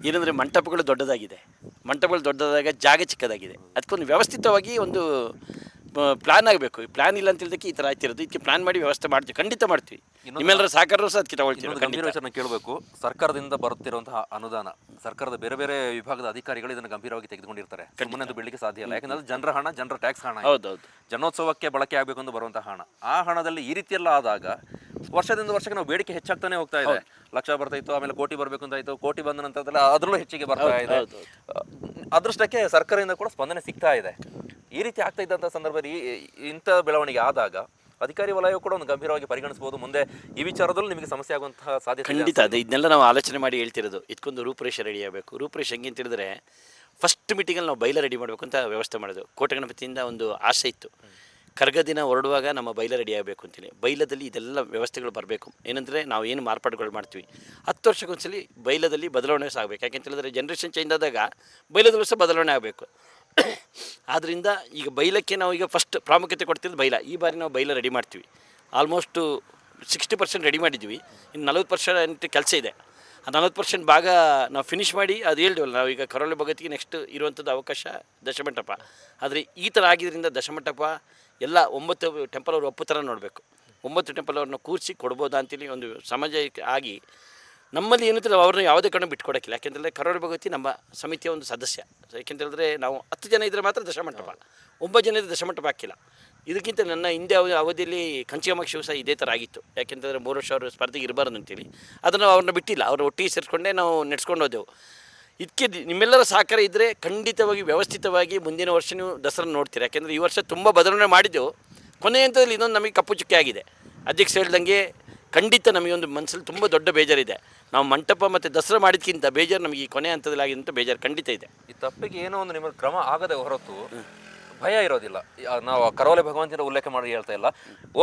ಏನಂದ್ರೆ ಮಂಟಪಗಳು ದೊಡ್ಡದಾಗಿದೆ. ಮಂಟಪಗಳು ದೊಡ್ಡದಾಗ ಜಾಗ ಚಿಕ್ಕದಾಗಿದೆ. ಅದಕ್ಕೊಂದು ವ್ಯವಸ್ಥಿತವಾಗಿ ಒಂದು ಪ್ಲಾನ್ ಆಗಬೇಕು. ಪ್ಲಾನ್ ಇಲ್ಲ ಅಂತ ಹೇಳಿದಕ್ಕೆ ಈ ಥರ ಆಯ್ತಿರೋದು ಇದಕ್ಕೆ ಪ್ಲಾನ್ ಮಾಡಿ ವ್ಯವಸ್ಥೆ ಮಾಡ್ತೀವಿ. ಖಂಡಿತ ಮಾಡ್ತೀವಿ. ನಿಮ್ಮೆಲ್ಲರ ಸಹಕಾರ ಸಹ ಅದಕ್ಕೆ ತಗೊಳ್ತೀವಿ. ಗಂಭೀರ ಕೇಳಬೇಕು. ಸರ್ಕಾರದಿಂದ ಬರುತ್ತಿರುವಂತಹ ಅನುದಾನ ಸರ್ಕಾರದ ಬೇರೆ ಬೇರೆ ವಿಭಾಗದ ಅಧಿಕಾರಿಗಳು ಇದನ್ನು ಗಂಭೀರವಾಗಿ ತೆಗೆದುಕೊಂಡಿರ್ತಾರೆ. ಸುಮ್ಮನೆ ಅದು ಬಿಡ್ಲಿಕ್ಕೆ ಸಾಧ್ಯ ಇಲ್ಲ. ಯಾಕಂದ್ರೆ ಜನರ ಹಣ ಜನರ ಟ್ಯಾಕ್ಸ್ ಹಣ ಹೌದೌದು. ಹೌದು ಹೌದು ಜನೋತ್ಸವಕ್ಕೆ ಬಳಕೆ ಆಗಬೇಕು ಅಂತ ಬರುವಂತಹ ಹಣ. ಆ ಹಣದಲ್ಲಿ ಈ ರೀತಿಯೆಲ್ಲ ಆದಾಗ ವರ್ಷದಿಂದ ವರ್ಷಕ್ಕೆ ನಾವು ಬೇಡಿಕೆ ಹೆಚ್ಚಾಗ್ತಾನೆ ಹೋಗ್ತಾ ಇದೆ. ಲಕ್ಷ ಬರ್ತಾ ಇತ್ತು ಆಮೇಲೆ ಕೋಟಿ ಬರಬೇಕು ಅಂತ ಆಯ್ತು ಕೋಟಿ ಬಂದ ನಂತರದಲ್ಲಿ ಅದ್ರಲ್ಲೂ ಹೆಚ್ಚಿಗೆ ಬರ್ತಾ ಇದೆ. ಅದೃಷ್ಟಕ್ಕೆ ಸರ್ಕಾರದಿಂದ ಕೂಡ ಸ್ಪಂದನೆ ಸಿಗ್ತಾ ಇದೆ. ಈ ರೀತಿ ಆಗ್ತಾ ಇದ್ದಂಥ ಸಂದರ್ಭದಲ್ಲಿ ಇಂಥ ಬೆಳವಣಿಗೆ ಆದಾಗ ಅಧಿಕಾರಿ ವಲಯ ಕೂಡ ಒಂದು ಗಂಭೀರವಾಗಿ ಪರಿಗಣಿಸಬಹುದು. ಮುಂದೆ ಈ ವಿಚಾರದಲ್ಲೂ ನಿಮಗೆ ಸಮಸ್ಯೆ ಆಗುವಂತಹ ಸಾಧ್ಯತೆ ಇದೆ. ಖಂಡಿತ ಅದೇ. ಇದನ್ನೆಲ್ಲ ನಾವು ಆಲೋಚನೆ ಮಾಡಿ ಹೇಳ್ತಿರೋದು. ಇದಕ್ಕೊಂದು ರೂಪುರೇಷೆ ರೆಡಿ ಆಗಬೇಕು. ರೂಪುರೇಷೆ ಹೆಂಗೆ ಅಂತ ಹೇಳಿದ್ರೆ ಫಸ್ಟ್ ಮೀಟಿಂಗಲ್ಲಿ ನಾವು ಬೈಲ ರೆಡಿ ಮಾಡಬೇಕು ಅಂತ ವ್ಯವಸ್ಥೆ ಮಾಡೋದು ಕೋಟೆ ಗಣಪತಿಯಿಂದ ಒಂದು ಆಸೆ ಇತ್ತು. ಕರ್ಗ ದಿನ ಹೊರಡುವಾಗ ನಮ್ಮ ಬೈಲ ರೆಡಿ ಆಗಬೇಕು ಅಂತೀನಿ. ಬೈಲದಲ್ಲಿ ಇದೆಲ್ಲ ವ್ಯವಸ್ಥೆಗಳು ಬರಬೇಕು. ಏನಂದರೆ ನಾವು ಏನು ಮಾರ್ಪಾಡುಗಳು ಮಾಡ್ತೀವಿ. ಹತ್ತು ವರ್ಷಕ್ಕೊಂದ್ಸಲಿ ಬೈಲದಲ್ಲಿ ಬದಲಾವಣೆ ಸಹ ಆಗಬೇಕು ಯಾಕೆಂತ ಹೇಳಿದ್ರೆ ಜನ್ರೇಷನ್ ಚೇಂಜ್ ಆದಾಗ ಬೈಲದಲ್ಲೂ ಸಹ ಬದಲಾವಣೆ ಆಗಬೇಕು. ಆದ್ದರಿಂದ ಈಗ ಬೈಲಕ್ಕೆ ನಾವು ಈಗ ಫಸ್ಟ್ ಪ್ರಾಮುಖ್ಯತೆ ಕೊಡ್ತಿರೋದು ಬೈಲ. ಈ ಬಾರಿ ನಾವು ಬೈಲ ರೆಡಿ ಮಾಡ್ತೀವಿ. ಆಲ್ಮೋಸ್ಟು ಸಿಕ್ಸ್ಟಿ ಪರ್ಸೆಂಟ್ ರೆಡಿ ಮಾಡಿದ್ದೀವಿ. ಇನ್ನು ನಲ್ವತ್ತು ಪರ್ಸೆಂಟ್ ಕೆಲಸ ಇದೆ. ಆ ನಲ್ವತ್ತು ಪರ್ಸೆಂಟ್ ಭಾಗ ನಾವು ಫಿನಿಷ್ ಮಾಡಿ ಅದು ಹೇಳಿದ್ವಲ್ಲ ನಾವು ಈಗ ಕರೋಳಿ ಭಗತಿಗೆ ನೆಕ್ಸ್ಟ್ ಇರುವಂಥದ್ದು ಅವಕಾಶ ದಶಮಂಟಪ. ಆದರೆ ಈ ಥರ ಆಗಿದ್ದರಿಂದ ದಶಮಂಟಪ ಎಲ್ಲ ಒಂಬತ್ತು ಟೆಂಪಲ್ ಅವರು ಒಪ್ಪು ಥರ ನೋಡಬೇಕು. ಒಂಬತ್ತು ಟೆಂಪಲ್ ಅವ್ರನ್ನ ಕೂರಿಸಿ ಕೊಡ್ಬೋದಾ ಅಂತೇಳಿ ಒಂದು ಸಮಾಜಕ್ಕೆ ಆಗಿ ನಮ್ಮಲ್ಲಿ ಏನಂತಂದ್ರೆ ಅವ್ರನ್ನ ಯಾವುದೇ ಕಡೆ ಬಿಟ್ಕೊಡೋಕ್ಕಿಲ್ಲ. ಯಾಕೆಂದರೆ ಕರೋಡ ಭಗವತಿ ನಮ್ಮ ಸಮಿತಿಯ ಒಂದು ಸದಸ್ಯ. ಯಾಕೆಂತೇಳಿದ್ರೆ ನಾವು ಹತ್ತು ಜನ ಇದ್ದರೆ ಮಾತ್ರ ದಶಮಂಟಪ. ಒಂಬತ್ತು ಜನ ಇದ್ದರೆ ದಶಮಂಟಪ ಹಾಕಿಲ್ಲ. ಇದಕ್ಕಿಂತ ನನ್ನ ಹಿಂದೆ ಅವ- ಅವಧಿಯಲ್ಲಿ ಕಂಚಿಕಾಮಾಕ್ಷಿ ಶಿವ ಸಹ ಇದೇ ಥರ ಆಗಿತ್ತು. ಯಾಕೆಂತಂದರೆ ಮೂರು ವರ್ಷ ಅವರು ಸ್ಪರ್ಧೆಗೆ ಇರಬಾರ್ದು ಅಂತೇಳಿ. ಅದನ್ನು ಅವ್ರನ್ನ ಬಿಟ್ಟಿಲ್ಲ. ಅವ್ರ ಒಟ್ಟಿಗೆ ಸೇರಿಸ್ಕೊಂಡೇ ನಾವು ನೆಡ್ಸ್ಕೊಂಡು ಹೋದೆವು. ಇದಕ್ಕೆ ನಿಮ್ಮೆಲ್ಲರ ಸಹಕಾರ ಇದ್ದರೆ ಖಂಡಿತವಾಗಿ ವ್ಯವಸ್ಥಿತವಾಗಿ ಮುಂದಿನ ವರ್ಷ ನೀವು ದಸರಾ ನೋಡ್ತೀರಾ. ಯಾಕೆಂದರೆ ಈ ವರ್ಷ ತುಂಬ ಬದಲಾವಣೆ ಮಾಡಿದ್ದೆವು ಕೊನೆಯ ಹಂತದಲ್ಲಿ ಇನ್ನೊಂದು ನಮಗೆ ಕಪ್ಪು ಚುಕ್ಕೆ ಆಗಿದೆ. ಅಧ್ಯಕ್ಷ ಹೇಳ್ದಂಗೆ ಖಂಡಿತ ನಮಗೊಂದು ಒಂದು ಮನಸ್ಸಲ್ಲಿ ತುಂಬ ದೊಡ್ಡ ಬೇಜಾರಿದೆ. ನಾವು ಮಂಟಪ ಮತ್ತು ದಸರಾ ಮಾಡಿದ್ಕಿಂತ ಬೇಜಾರು ನಮಗೆ ಈ ಕೊನೆ ಹಂತದಲ್ಲಿ ಆಗಿದಂಥ ಬೇಜಾರು ಖಂಡಿತ ಇದೆ. ಈ ತಪ್ಪಿಗೆ ಏನೋ ಒಂದು ನಿಮಗೆ ಕ್ರಮ ಆಗದೆ ಹೊರತು ಭಯ ಇರೋದಿಲ್ಲ. ನಾವು ಕರೋಲೆ ಭಗವಂತನ ಉಲ್ಲೇಖ ಮಾಡಿ ಹೇಳ್ತಾ ಇಲ್ಲ.